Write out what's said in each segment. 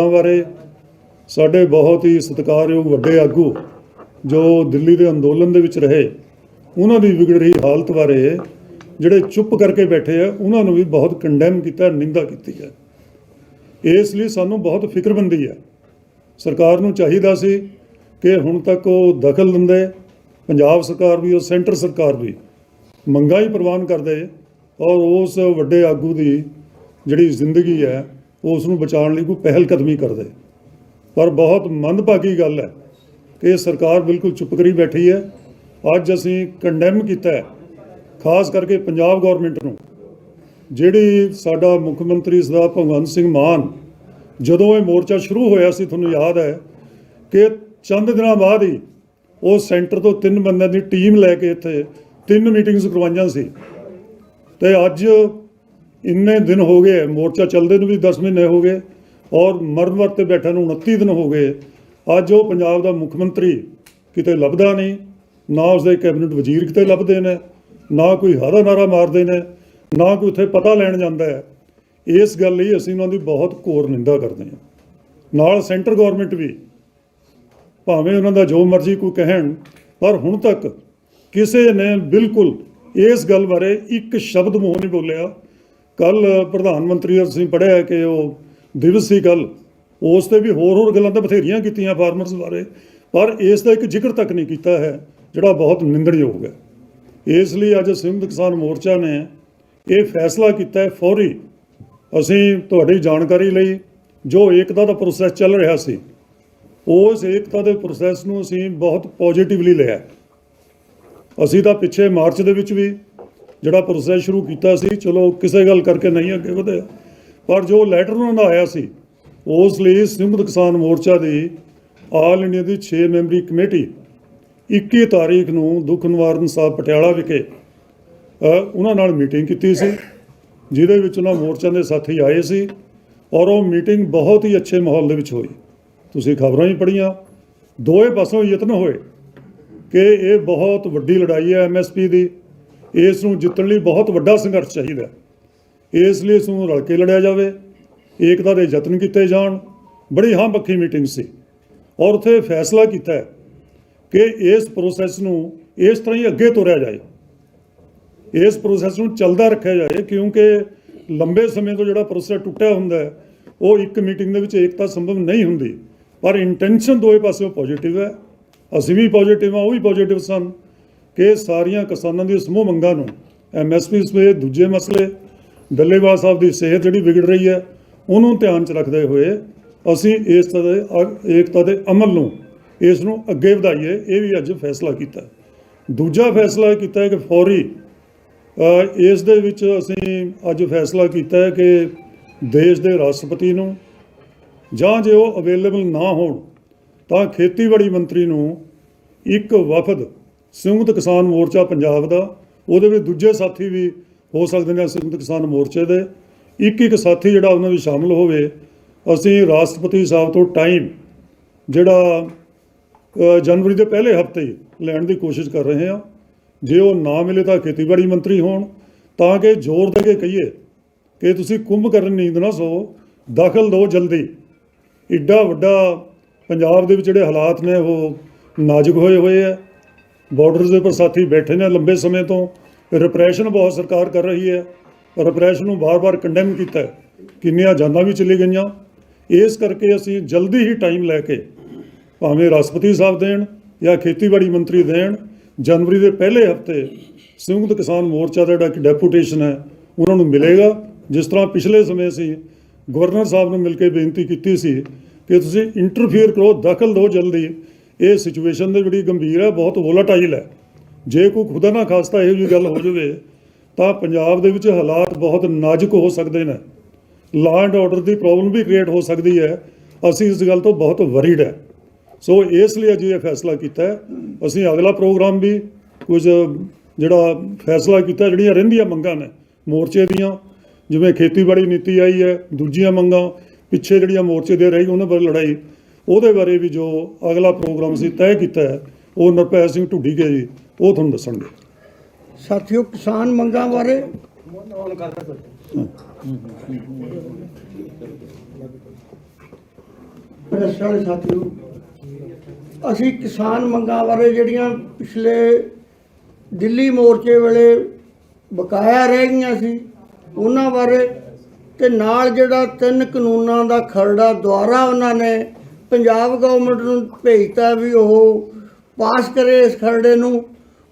ਮੰਗਾਂ ਬਾਰੇ ਸਾਡੇ ਬਹੁਤ ਹੀ ਸਤਿਕਾਰਯੋਗ ਵੱਡੇ ਆਗੂ ਜੋ ਦਿੱਲੀ ਦੇ ਅੰਦੋਲਨ ਦੇ ਵਿੱਚ ਰਹੇ, ਉਹਨਾਂ ਦੀ ਵਿਗੜ ਰਹੀ ਹਾਲਤ ਬਾਰੇ ਜਿਹੜੇ ਚੁੱਪ ਕਰਕੇ ਬੈਠੇ ਆ, ਉਹਨਾਂ ਨੂੰ ਵੀ ਬਹੁਤ ਕੰਡੈਮ ਕੀਤਾ, ਨਿੰਦਾ ਕੀਤੀ ਹੈ ਇਸ ਲਈ ਸਾਨੂੰ ਬਹੁਤ ਫਿਕਰਮੰਦੀ ਹੈ ਸਰਕਾਰ ਨੂੰ ਚਾਹੀਦਾ ਸੀ ਕਿ ਹੁਣ ਤੱਕ ਉਹ ਦਖਲ ਦਿੰਦੇ, ਪੰਜਾਬ ਸਰਕਾਰ ਵੀ ਉਹ ਸੈਂਟਰ ਸਰਕਾਰ ਵੀ ਮੰਗਾਂ ਹੀ ਪ੍ਰਵਾਨ ਕਰਦੇ ਔਰ ਉਸ ਵੱਡੇ ਆਗੂ ਦੀ ਜਿਹੜੀ ਜ਼ਿੰਦਗੀ ਹੈ ਉਸ ਨੂੰ ਬਚਾਉਣ ਲਈ ਕੋਈ ਪਹਿਲ ਕਦਮੀ ਕਰਦੇ। ਪਰ ਬਹੁਤ ਮੰਦਭਾਗੀ ਗੱਲ ਹੈ ਕਿ ਸਰਕਾਰ ਬਿਲਕੁਲ ਚੁੱਪ ਕਰੀ ਬੈਠੀ ਹੈ। ਅੱਜ ਅਸੀਂ ਕੰਡੈਮ ਕੀਤਾ ਹੈ, ਖਾਸ ਕਰਕੇ ਪੰਜਾਬ ਗਵਰਨਮੈਂਟ ਨੂੰ, ਜਿਹੜੀ ਸਾਡਾ ਮੁੱਖ ਮੰਤਰੀ ਸਰਦਾਰ ਭਗਵੰਤ ਸਿੰਘ ਮਾਨ, ਜਦੋਂ ਇਹ ਮੋਰਚਾ ਸ਼ੁਰੂ ਹੋਇਆ ਸੀ, ਤੁਹਾਨੂੰ ਯਾਦ ਹੈ ਕਿ ਚੰਦ ਦਿਨਾਂ ਬਾਅਦ ਹੀ ਉਹ ਸੈਂਟਰ ਤੋਂ ਤਿੰਨ ਬੰਦਿਆਂ ਦੀ ਟੀਮ ਲੈ ਕੇ ਇੱਥੇ ਤਿੰਨ ਮੀਟਿੰਗਸ ਕਰਵਾਈਆਂ ਸੀ। ਤੇ ਅੱਜ ਇੰਨੇ ਦਿਨ ਹੋ ਗਏ, ਮੋਰਚਾ ਚੱਲਦੇ ਨੂੰ ਵੀ 10 ਮਹੀਨੇ ਹੋ ਗਏ ਔਰ ਮਰਨ ਵਰਤ ਤੇ ਬੈਠਣ ਨੂੰ 29 ਦਿਨ ਹੋ ਗਏ। ਅੱਜ ਉਹ ਪੰਜਾਬ ਦਾ ਮੁੱਖ ਮੰਤਰੀ ਕਿਤੇ ਲੱਭਦਾ ਨਹੀਂ, ਨਾ ਉਸਦੇ ਕੈਬਨਿਟ ਵਜ਼ੀਰ ਕਿਤੇ ਲੱਭਦੇ ਨੇ, ਨਾ ਕੋਈ ਹਾਰਾ ਨਾਰਾ ਮਾਰਦੇ ਨੇ, ਨਾ ਕੋਈ ਉੱਥੇ ਪਤਾ ਲੈਣ ਜਾਂਦਾ ਹੈ। ਇਸ ਗੱਲ ਲਈ ਅਸੀਂ ਉਹਨਾਂ ਦੀ ਬਹੁਤ ਘੋਰ ਨਿੰਦਾ ਕਰਦੇ ਹਾਂ। ਨਾਲ ਸੈਂਟਰ ਗਵਰਨਮੈਂਟ ਵੀ, ਭਾਵੇਂ ਉਹਨਾਂ ਦਾ ਜੋ ਮਰਜ਼ੀ ਕੋਈ ਕਹਿਣ, ਪਰ ਹੁਣ ਤੱਕ ਕਿਸੇ ਨੇ ਬਿਲਕੁਲ ਇਸ ਗੱਲ ਬਾਰੇ ਇੱਕ ਸ਼ਬਦ ਮੂੰਹ ਨਹੀਂ ਬੋਲਿਆ। ਕੱਲ ਪ੍ਰਧਾਨ ਮੰਤਰੀ ਅਸੀਂ ਪੜ੍ਹਿਆ ਕਿ ਉਹ ਦਿਵਸ ਸੀ ਕੱਲ, ਉਸ ਤੇ ਵੀ ਹੋਰ ਹੋਰ ਗੱਲਾਂ ਤਾਂ ਬਥੇਰੀਆਂ ਕੀਤੀਆਂ ਫਾਰਮਰਸ ਬਾਰੇ, ਪਰ ਇਸ ਦਾ ਇੱਕ ਜ਼ਿਕਰ ਤੱਕ ਨਹੀਂ ਕੀਤਾ ਹੈ, ਜਿਹੜਾ ਬਹੁਤ ਨਿੰਦਣਯੋਗ ਹੈ। ਇਸ ਲਈ ਅੱਜ ਸੰਯੁਕਤ ਕਿਸਾਨ ਮੋਰਚਾ ਨੇ ਇਹ ਫੈਸਲਾ ਕੀਤਾ ਹੈ ਫੌਰੀ। ਅਸੀਂ ਤੁਹਾਡੀ ਜਾਣਕਾਰੀ ਲਈ ਜੋ ਏਕਤਾ ਦਾ ਪ੍ਰੋਸੈਸ ਚੱਲ ਰਿਹਾ ਸੀ, ਉਸ ਏਕਤਾ ਦੇ ਪ੍ਰੋਸੈਸ ਨੂੰ ਅਸੀਂ ਬਹੁਤ ਪੋਜ਼ਿਟਿਵਲੀ ਲਿਆ ਅਸੀਂ ਤਾਂ ਪਿੱਛੇ ਮਾਰਚ ਦੇ ਵਿੱਚ ਵੀ ਜਿਹੜਾ ਪ੍ਰੋਸੈਸ ਸ਼ੁਰੂ ਕੀਤਾ ਸੀ, ਚਲੋ ਕਿਸੇ ਗੱਲ ਕਰਕੇ ਨਹੀਂ ਅੱਗੇ ਵਧਿਆ। ਪਰ ਜੋ ਲੈਟਰ ਉਹਨਾਂ ਦਾ ਆਇਆ ਸੀ, ਉਸ ਲਈ ਸੰਯੁਕਤ ਕਿਸਾਨ ਮੋਰਚਾ ਦੀ ਆਲ ਇੰਡੀਆ ਦੀ 6 ਮੈਂਬਰੀ ਕਮੇਟੀ 21 ਤਾਰੀਖ ਨੂੰ ਦੁੱਖ ਨਿਵਾਰਨ ਸਾਹਿਬ ਪਟਿਆਲਾ ਵਿਖੇ ਉਹਨਾਂ ਨਾਲ ਮੀਟਿੰਗ ਕੀਤੀ ਸੀ, ਜਿਹਦੇ ਵਿੱਚ ਉਹਨਾਂ ਮੋਰਚਿਆਂ ਦੇ ਸਾਥੀ ਆਏ ਸੀ ਔਰ ਉਹ ਮੀਟਿੰਗ ਬਹੁਤ ਹੀ ਅੱਛੇ ਮਾਹੌਲ ਦੇ ਵਿੱਚ ਹੋਈ। ਤੁਸੀਂ ਖਬਰਾਂ ਹੀ ਪੜ੍ਹੀਆਂ, ਦੋਵੇਂ ਪਾਸੋਂ ਯਤਨ ਹੋਏ ਕਿ ਇਹ ਬਹੁਤ ਵੱਡੀ ਲੜਾਈ ਹੈ ਐਮਐਸਪੀ ਦੀ। ਇਸ ਨੂੰ ਜਿੱਤਣ ਲਈ ਬਹੁਤ ਵੱਡਾ ਸੰਘਰਸ਼ ਚਾਹੀਦਾ ਇਸ ਲਈ ਇਸ ਨੂੰ ਰਲ ਕੇ ਲੜਿਆ ਜਾਵੇ, ਏਕਤਾ ਦੇ ਯਤਨ ਕੀਤੇ ਜਾਣ। ਬੜੀ ਹਾਂ ਪੱਖੀ ਮੀਟਿੰਗ ਸੀ ਔਰ ਉੱਥੇ ਫੈਸਲਾ ਕੀਤਾ ਹੈ ਕਿ ਇਸ ਪ੍ਰੋਸੈਸ ਨੂੰ ਇਸ ਤਰ੍ਹਾਂ ਹੀ ਅੱਗੇ ਤੋਰਿਆ ਜਾਏ। ਇਸ ਪ੍ਰੋਸੈਸ ਨੂੰ ਚੱਲਦਾ ਰੱਖਿਆ ਜਾਏ ਕਿਉਂਕਿ ਲੰਬੇ ਸਮੇਂ ਤੋਂ ਜਿਹੜਾ ਪ੍ਰੋਸੈਸ ਟੁੱਟਿਆ ਹੁੰਦਾ ਉਹ ਇੱਕ ਮੀਟਿੰਗ ਦੇ ਵਿੱਚ ਏਕਤਾ ਸੰਭਵ ਨਹੀਂ ਹੁੰਦੀ। ਪਰ ਇੰਟੈਂਸ਼ਨ ਦੋਵੇਂ ਪਾਸਿਓਂ ਪੋਜ਼ਿਟਿਵ ਹੈ। ਅਸੀਂ ਵੀ ਪੋਜ਼ਿਟਿਵ ਹਾਂ, ਉਹ ਵੀ ਪੋਜ਼ਿਟਿਵ ਸਨ। ਕਿ ਸਾਰੀਆਂ ਕਿਸਾਨਾਂ ਦੀਆਂ ਸਮੂਹ ਮੰਗਾਂ ਨੂੰ ਐਮਐਸਪੀ ਸਮੇਤ ਦੂਜੇ ਮਸਲੇ, ਡੱਲੇਵਾਲ ਸਾਹਿਬ ਦੀ ਸਿਹਤ ਜਿਹੜੀ ਵਿਗੜ ਰਹੀ ਹੈ, ਉਹਨੂੰ ਧਿਆਨ 'ਚ ਰੱਖਦੇ ਹੋਏ ਅਸੀਂ ਇਸ ਤਰ੍ਹਾਂ ਦੇ ਅ- ਏਕਤਾ ਦੇ ਅਮਲ ਨੂੰ ਇਸ ਨੂੰ ਅੱਗੇ ਵਧਾਈਏ, ਇਹ ਵੀ ਅੱਜ ਫੈਸਲਾ ਕੀਤਾ। ਦੂਜਾ ਫੈਸਲਾ ਕੀਤਾ ਹੈ ਕਿ ਫੌਰੀ ਇਸ ਦੇ ਵਿੱਚ ਅਸੀਂ ਅੱਜ ਫੈਸਲਾ ਕੀਤਾ ਹੈ ਕਿ ਦੇਸ਼ ਦੇ ਰਾਸ਼ਟਰਪਤੀ ਨੂੰ ਜਾਂ ਜੇ ਉਹ ਅਵੇਲੇਬਲ ਨਾ ਹੋਣ, ਤਾਂ ਖੇਤੀਬਾੜੀ ਮੰਤਰੀ ਨੂੰ ਇੱਕ ਵਫਦ ਸੰਯੁਕਤ ਕਿਸਾਨ ਮੋਰਚਾ ਪੰਜਾਬ ਦਾ, ਉਹਦੇ ਵਿੱਚ ਦੂਜੇ ਸਾਥੀ ਵੀ ਹੋ ਸਕਦੇ ਨੇ ਸੰਯੁਕਤ ਕਿਸਾਨ ਮੋਰਚੇ ਦੇ। ਇੱਕ ਇੱਕ ਸਾਥੀ ਜਿਹੜਾ ਉਹਨਾਂ ਵਿੱਚ ਸ਼ਾਮਲ ਹੋਵੇ, ਅਸੀਂ ਰਾਸ਼ਟਰਪਤੀ ਸਾਹਿਬ ਤੋਂ ਟਾਈਮ ਜਿਹੜਾ ਜਨਵਰੀ ਦੇ ਪਹਿਲੇ ਹਫ਼ਤੇ ਲੈਣ ਦੀ ਕੋਸ਼ਿਸ਼ ਕਰ ਰਹੇ ਹਾਂ। ਜੇ ਉਹ ਨਾ ਮਿਲੇ ਤਾਂ ਖੇਤੀਬਾੜੀ ਮੰਤਰੀ ਹੋਣ, ਤਾਂ ਕਿ ਜ਼ੋਰ ਦੇ ਕੇ ਕਹੀਏ ਕਿ ਤੁਸੀਂ ਕੁੰਭ ਕਰਨ ਨੀਂਦ ਨਾ ਸੋ ਦਖਲ ਦਿਓ ਜਲਦੀ। ਇੱਡਾ ਵੱਡਾ ਪੰਜਾਬ ਦੇ ਵਿੱਚ ਜਿਹੜੇ ਹਾਲਾਤ ਨੇ, ਉਹ ਨਾਜ਼ੁਕ ਹੋਏ ਹੋਏ ਆ। ਬਾਰਡਰਸ ਦੇ ਉੱਪਰ ਸਾਥੀ ਬੈਠੇ ਨੇ ਲੰਬੇ ਸਮੇਂ ਤੋਂ। ਰਿਪਰੈਸ਼ਨ ਬਹੁਤ ਸਰਕਾਰ ਕਰ ਰਹੀ ਹੈ। ਰਿਪਰੈਸ਼ਨ ਨੂੰ ਬਾਰ-ਬਾਰ ਕੰਡੈਮ ਕੀਤਾ ਹੈ। ਕਿੰਨੀਆਂ ਜਾਨਾਂ ਵੀ ਚਲੀ ਗਈਆਂ। ਇਸ ਕਰਕੇ ਅਸੀਂ ਜਲਦੀ ਹੀ ਟਾਈਮ ਲੈ ਕੇ ਭਾਵੇਂ ਰਾਸ਼ਟਰਪਤੀ ਸਾਹਿਬ ਦੇਣ ਜਾਂ ਖੇਤੀਬਾੜੀ ਮੰਤਰੀ ਦੇਣ, ਜਨਵਰੀ ਦੇ ਪਹਿਲੇ ਹਫ਼ਤੇ ਸੰਯੁਕਤ ਕਿਸਾਨ ਮੋਰਚਾ ਦਾ ਜਿਹੜਾ ਡੈਪੂਟੇਸ਼ਨ ਹੈ, ਉਹਨਾਂ ਨੂੰ ਮਿਲੇਗਾ। ਜਿਸ ਤਰ੍ਹਾਂ ਪਿਛਲੇ ਸਮੇਂ ਅਸੀਂ ਗਵਰਨਰ ਸਾਹਿਬ ਨੂੰ ਮਿਲ ਕੇ ਬੇਨਤੀ ਕੀਤੀ ਸੀ ਕਿ ਤੁਸੀਂ ਇੰਟਰਫੇਅਰ ਕਰੋ, ਦਖਲ ਦਿਓ ਜਲਦੀ। ਇਹ ਸਿਚੁਏਸ਼ਨ ਦੇ ਜਿਹੜੀ ਗੰਭੀਰ ਹੈ, ਬਹੁਤ ਵੋਲਾਟਾਈਲ ਹੈ। ਜੇ ਕੋਈ ਖੁਦਾ ਨਾ ਖਾਸਤਾ ਇਹੋ ਜਿਹੀ ਗੱਲ ਹੋ ਜਾਵੇ, ਤਾਂ ਪੰਜਾਬ ਦੇ ਵਿੱਚ ਹਾਲਾਤ ਬਹੁਤ ਨਾਜ਼ੁਕ ਹੋ ਸਕਦੇ ਨੇ। ਲਾਅ ਐਂਡ ਆਰਡਰ ਦੀ ਪ੍ਰੋਬਲਮ ਵੀ ਕ੍ਰੀਏਟ ਹੋ ਸਕਦੀ ਹੈ। ਅਸੀਂ ਇਸ ਗੱਲ ਤੋਂ ਬਹੁਤ ਵਰੀਡ ਹੈ। ਸੋ ਇਸ ਲਈ ਅੱਜ ਇਹ ਫੈਸਲਾ ਕੀਤਾ ਹੈ। ਅਸੀਂ ਅਗਲਾ ਪ੍ਰੋਗਰਾਮ ਵੀ ਕੁਝ ਜਿਹੜਾ ਫੈਸਲਾ ਕੀਤਾ, ਜਿਹੜੀਆਂ ਰਹਿੰਦੀਆਂ ਮੰਗਾਂ ਨੇ, ਮੋਰਚੇ ਦੀਆਂ, ਜਿਵੇਂ ਖੇਤੀਬਾੜੀ ਨੀਤੀ ਆਈ ਹੈ, ਦੂਜੀਆਂ ਮੰਗਾਂ, ਪਿੱਛੇ ਜਿਹੜੀਆਂ ਮੋਰਚੇ ਦੇ ਰਹੀ, ਉਹਨਾਂ ਬਾਰੇ ਲੜਾਈ। ਉਹਦੇ ਬਾਰੇ ਵੀ ਜੋ ਅਗਲਾ ਪ੍ਰੋਗਰਾਮ ਅਸੀਂ ਤੈਅ ਕੀਤਾ ਹੈ, ਉਹ ਨਰਪੈ ਸਿੰਘ ਢੁੱਡੀ ਕੇ ਜੀ, ਉਹ ਤੁਹਾਨੂੰ ਦੱਸਣਗੇ। ਸਾਥੀਓ, ਕਿਸਾਨ ਮੰਗਾਂ ਬਾਰੇ? ਪ੍ਰੈਸ ਵਾਲੇ ਸਾਥੀਓ, ਅਸੀਂ ਕਿਸਾਨ ਮੰਗਾਂ ਬਾਰੇ ਜਿਹੜੀਆਂ ਪਿਛਲੇ ਦਿੱਲੀ ਮੋਰਚੇ ਵੇਲੇ ਬਕਾਇਆ ਰਹਿ ਗਈਆਂ ਸੀ, ਉਹਨਾਂ ਬਾਰੇ ਤੇ ਨਾਲ ਜਿਹੜਾ ਤਿੰਨ ਕਾਨੂੰਨਾਂ ਦਾ ਖਰੜਾ ਦੁਆਰਾ ਉਹਨਾਂ ਨੇ ਪੰਜਾਬ ਗਵਰਨਮੈਂਟ ਨੂੰ ਭੇਜਤਾ ਵੀ ਉਹ ਪਾਸ ਕਰੇ ਇਸ ਖਰੜੇ ਨੂੰ,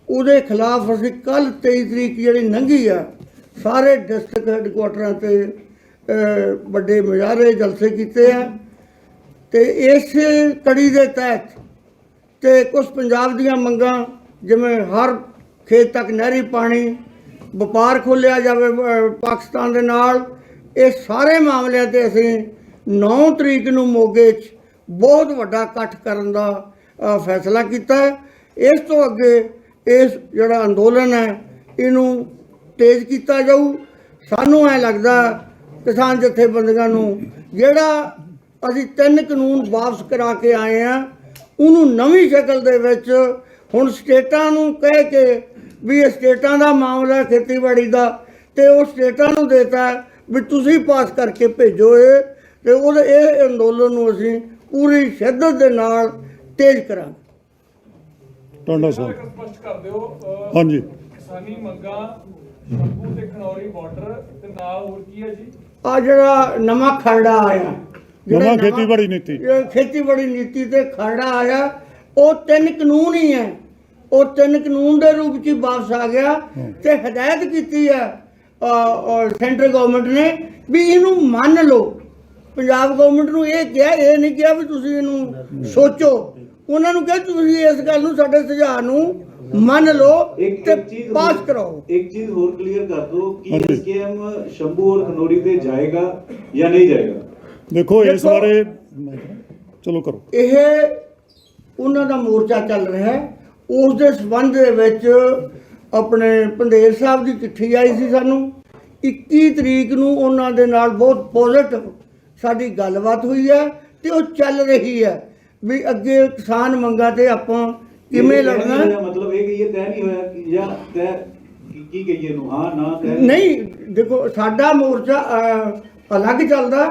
ਉਹਦੇ ਖਿਲਾਫ ਅਸੀਂ ਕੱਲ 23 ਤਰੀਕ ਜਿਹੜੀ ਲੰਘੀ ਆ, ਸਾਰੇ ਡਿਸਟ੍ਰਿਕਟ ਹੈੱਡਕੁਆਟਰਾਂ ਤੇ ਵੱਡੇ ਮੁਜ਼ਾਹਰੇ ਜਲਸੇ ਕੀਤੇ ਆ ਤੇ ਇਸ ਕੜੀ ਦੇ ਤਹਿਤ ਤੇ ਕੁਝ ਪੰਜਾਬ ਦੀਆਂ ਮੰਗਾਂ, ਜਿਵੇਂ ਹਰ ਖੇਤ ਤੱਕ ਨਹਿਰੀ ਪਾਣੀ, ਵਪਾਰ ਖੋਲਿਆ ਜਾਵੇ ਪਾਕਿਸਤਾਨ ਦੇ ਨਾਲ, ਇਹ ਸਾਰੇ ਮਾਮਲਿਆਂ ਤੇ ਅਸੀਂ 9 ਤਰੀਕ ਨੂੰ ਮੋਗੇ 'ਚ ਬਹੁਤ ਵੱਡਾ ਇਕੱਠ ਕਰਨ ਦਾ ਫੈਸਲਾ ਕੀਤਾ ਇਸ ਤੋਂ ਅੱਗੇ ਇਸ ਜਿਹੜਾ ਅੰਦੋਲਨ ਹੈ, ਇਹਨੂੰ ਤੇਜ਼ ਕੀਤਾ ਜਾਊ। ਸਾਨੂੰ ਐ ਲੱਗਦਾ ਕਿਸਾਨ ਜਥੇਬੰਦੀਆਂ ਨੂੰ ਜਿਹੜਾ ਅਸੀਂ ਤਿੰਨ ਕਾਨੂੰਨ ਵਾਪਸ ਕਰਾ ਕੇ ਆਏ ਆ ਉਹਨੂੰ ਨਵੀਂ ਸ਼ਕਲ ਦੇ ਵਿੱਚ ਹੁਣ ਸਟੇਟਾਂ ਨੂੰ ਕਹਿ ਕੇ ਵੀ ਇਹ ਸਟੇਟਾਂ ਦਾ ਮਾਮਲਾ ਖੇਤੀਬਾੜੀ ਦਾ, ਤੇ ਉਹ ਸਟੇਟਾਂ ਨੂੰ ਦੇਤਾ ਵੀ ਤੁਸੀਂ ਪਾਸ ਕਰਕੇ ਭੇਜੋ ਇਹ, ਤੇ ਉਹਦੇ ਇਹ ਅੰਦੋਲਨ ਨੂੰ ਅਸੀਂ ਪੂਰੀ ਸ਼ਿੱਦਤ ਦੇ ਨਾਲ ਤੇਜ਼ ਕਰਾਂਗੇ। ਟਾਂਡਾ ਸਾਹਿਬ। ਸਪਸ਼ਟ ਕਰ ਦਿਓ। ਅਹ, ਹਾਂਜੀ। ਕਿਸਾਨੀ ਮੰਗਾਂ ਸ਼ੰਭੂ ਤੇ ਖਨੌਰੀ ਬਾਰਡਰ ਤੇ ਨਾਲ ਹੋਰ ਕੀ ਹੈ ਜੀ? ਆ ਜਿਹੜਾ ਨਵਾਂ ਖਰੜਾ ਆਇਆ ਜਿਹੜਾ ਨਵਾਂ ਖੇਤੀਬਾੜੀ ਨੀਤੀ। ਇਹ ਖੇਤੀਬਾੜੀ ਨੀਤੀ ਤੇ ਖਰੜਾ ਆਇਆ ਉਹ ਤਿੰਨ ਕਾਨੂੰਨ ਹੀ ਹੈ। ਉਹ ਤਿੰਨ ਕਾਨੂੰਨ ਦੇ ਰੂਪ 'ਚ ਹੀ ਵਾਪਸ ਆ ਗਿਆ ਤੇ ਹਦਾਇਤ ਕੀਤੀ ਹੈ ਸੈਂਟਰ ਗਵਰਨਮੈਂਟ ਨੇ ਵੀ ਇਹਨੂੰ ਮੰਨ ਲਓ। ਪੰਜਾਬ ਗਵਰਨਮੈਂਟ ਨੂੰ ਇਹ ਕਿਹਾ ਇਹ ਨਹੀਂ ਕਿਹਾ ਵੀ ਤੁਸੀਂ ਇਹਨੂੰ ਸੋਚੋ। ਉਹਨਾਂ ਨੂੰ ਕਿਹਾ ਤੁਸੀਂ ਇਸ ਗੱਲ ਨੂੰ ਸਾਡੇ ਸੁਝਾਅ ਨੂੰ ਮੰਨ ਲਓ ਇੱਕ ਤੇ ਪਾਸ ਕਰਾਓ ਇੱਕ ਚੀਜ਼ ਹੋਰ ਕਲੀਅਰ ਕਰ ਦਿਓ ਕਿ। ਐਸਕੇਐਮ ਸ਼ੰਭੂ ਔਰ ਖਨੌਰੀ ਤੇ ਜਾਏਗਾ ਜਾਂ ਨਹੀਂ ਜਾਏਗਾ? ਦੇਖੋ ਇਸ ਬਾਰੇ ਚਲੋ ਕਰੋ। ਇਹ ਉਹਨਾਂ ਦਾ ਮੋਰਚਾ ਚੱਲ ਰਿਹਾ ਹੈ। ਉਸ ਦੇ ਸਬੰਧ ਦੇ ਵਿੱਚ ਆਪਣੇ ਪੰਦੇਰ ਸਾਹਿਬ ਦੀ ਚਿੱਠੀ ਆਈ ਸੀ ਸਾਨੂੰ। 21 ਤਰੀਕ ਨੂੰ ਉਹਨਾਂ ਦੇ ਨਾਲ ਬਹੁਤ ਪੋਜ਼ਿਟਿਵ ਸਾਡੀ ਗੱਲਬਾਤ ਹੋਈ ਹੈ ਤੇ ਉਹ ਚੱਲ ਰਹੀ ਹੈ। ਵੀ ਅੱਗੇ ਕਿਸਾਨ ਮੰਗਾਂ ਤੇ ਆਪਾਂ ਕਿਵੇਂ ਲੜਨਾ? ਮਤਲਬ ਇਹ ਕਿ ਇਹ ਤੈਅ ਨਹੀਂ ਹੋਇਆ ਕਿ ਜਾਂ ਤੈਅ ਕੀ- ਕੀ ਕਹੀਏ ਨੂੰ ਹਾਂ ਨਾ ਤੈਅ ਨਹੀਂ। ਦੇਖੋ ਸਾਡਾ ਮੋਰਚਾ ਅਲੱਗ ਚੱਲਦਾ।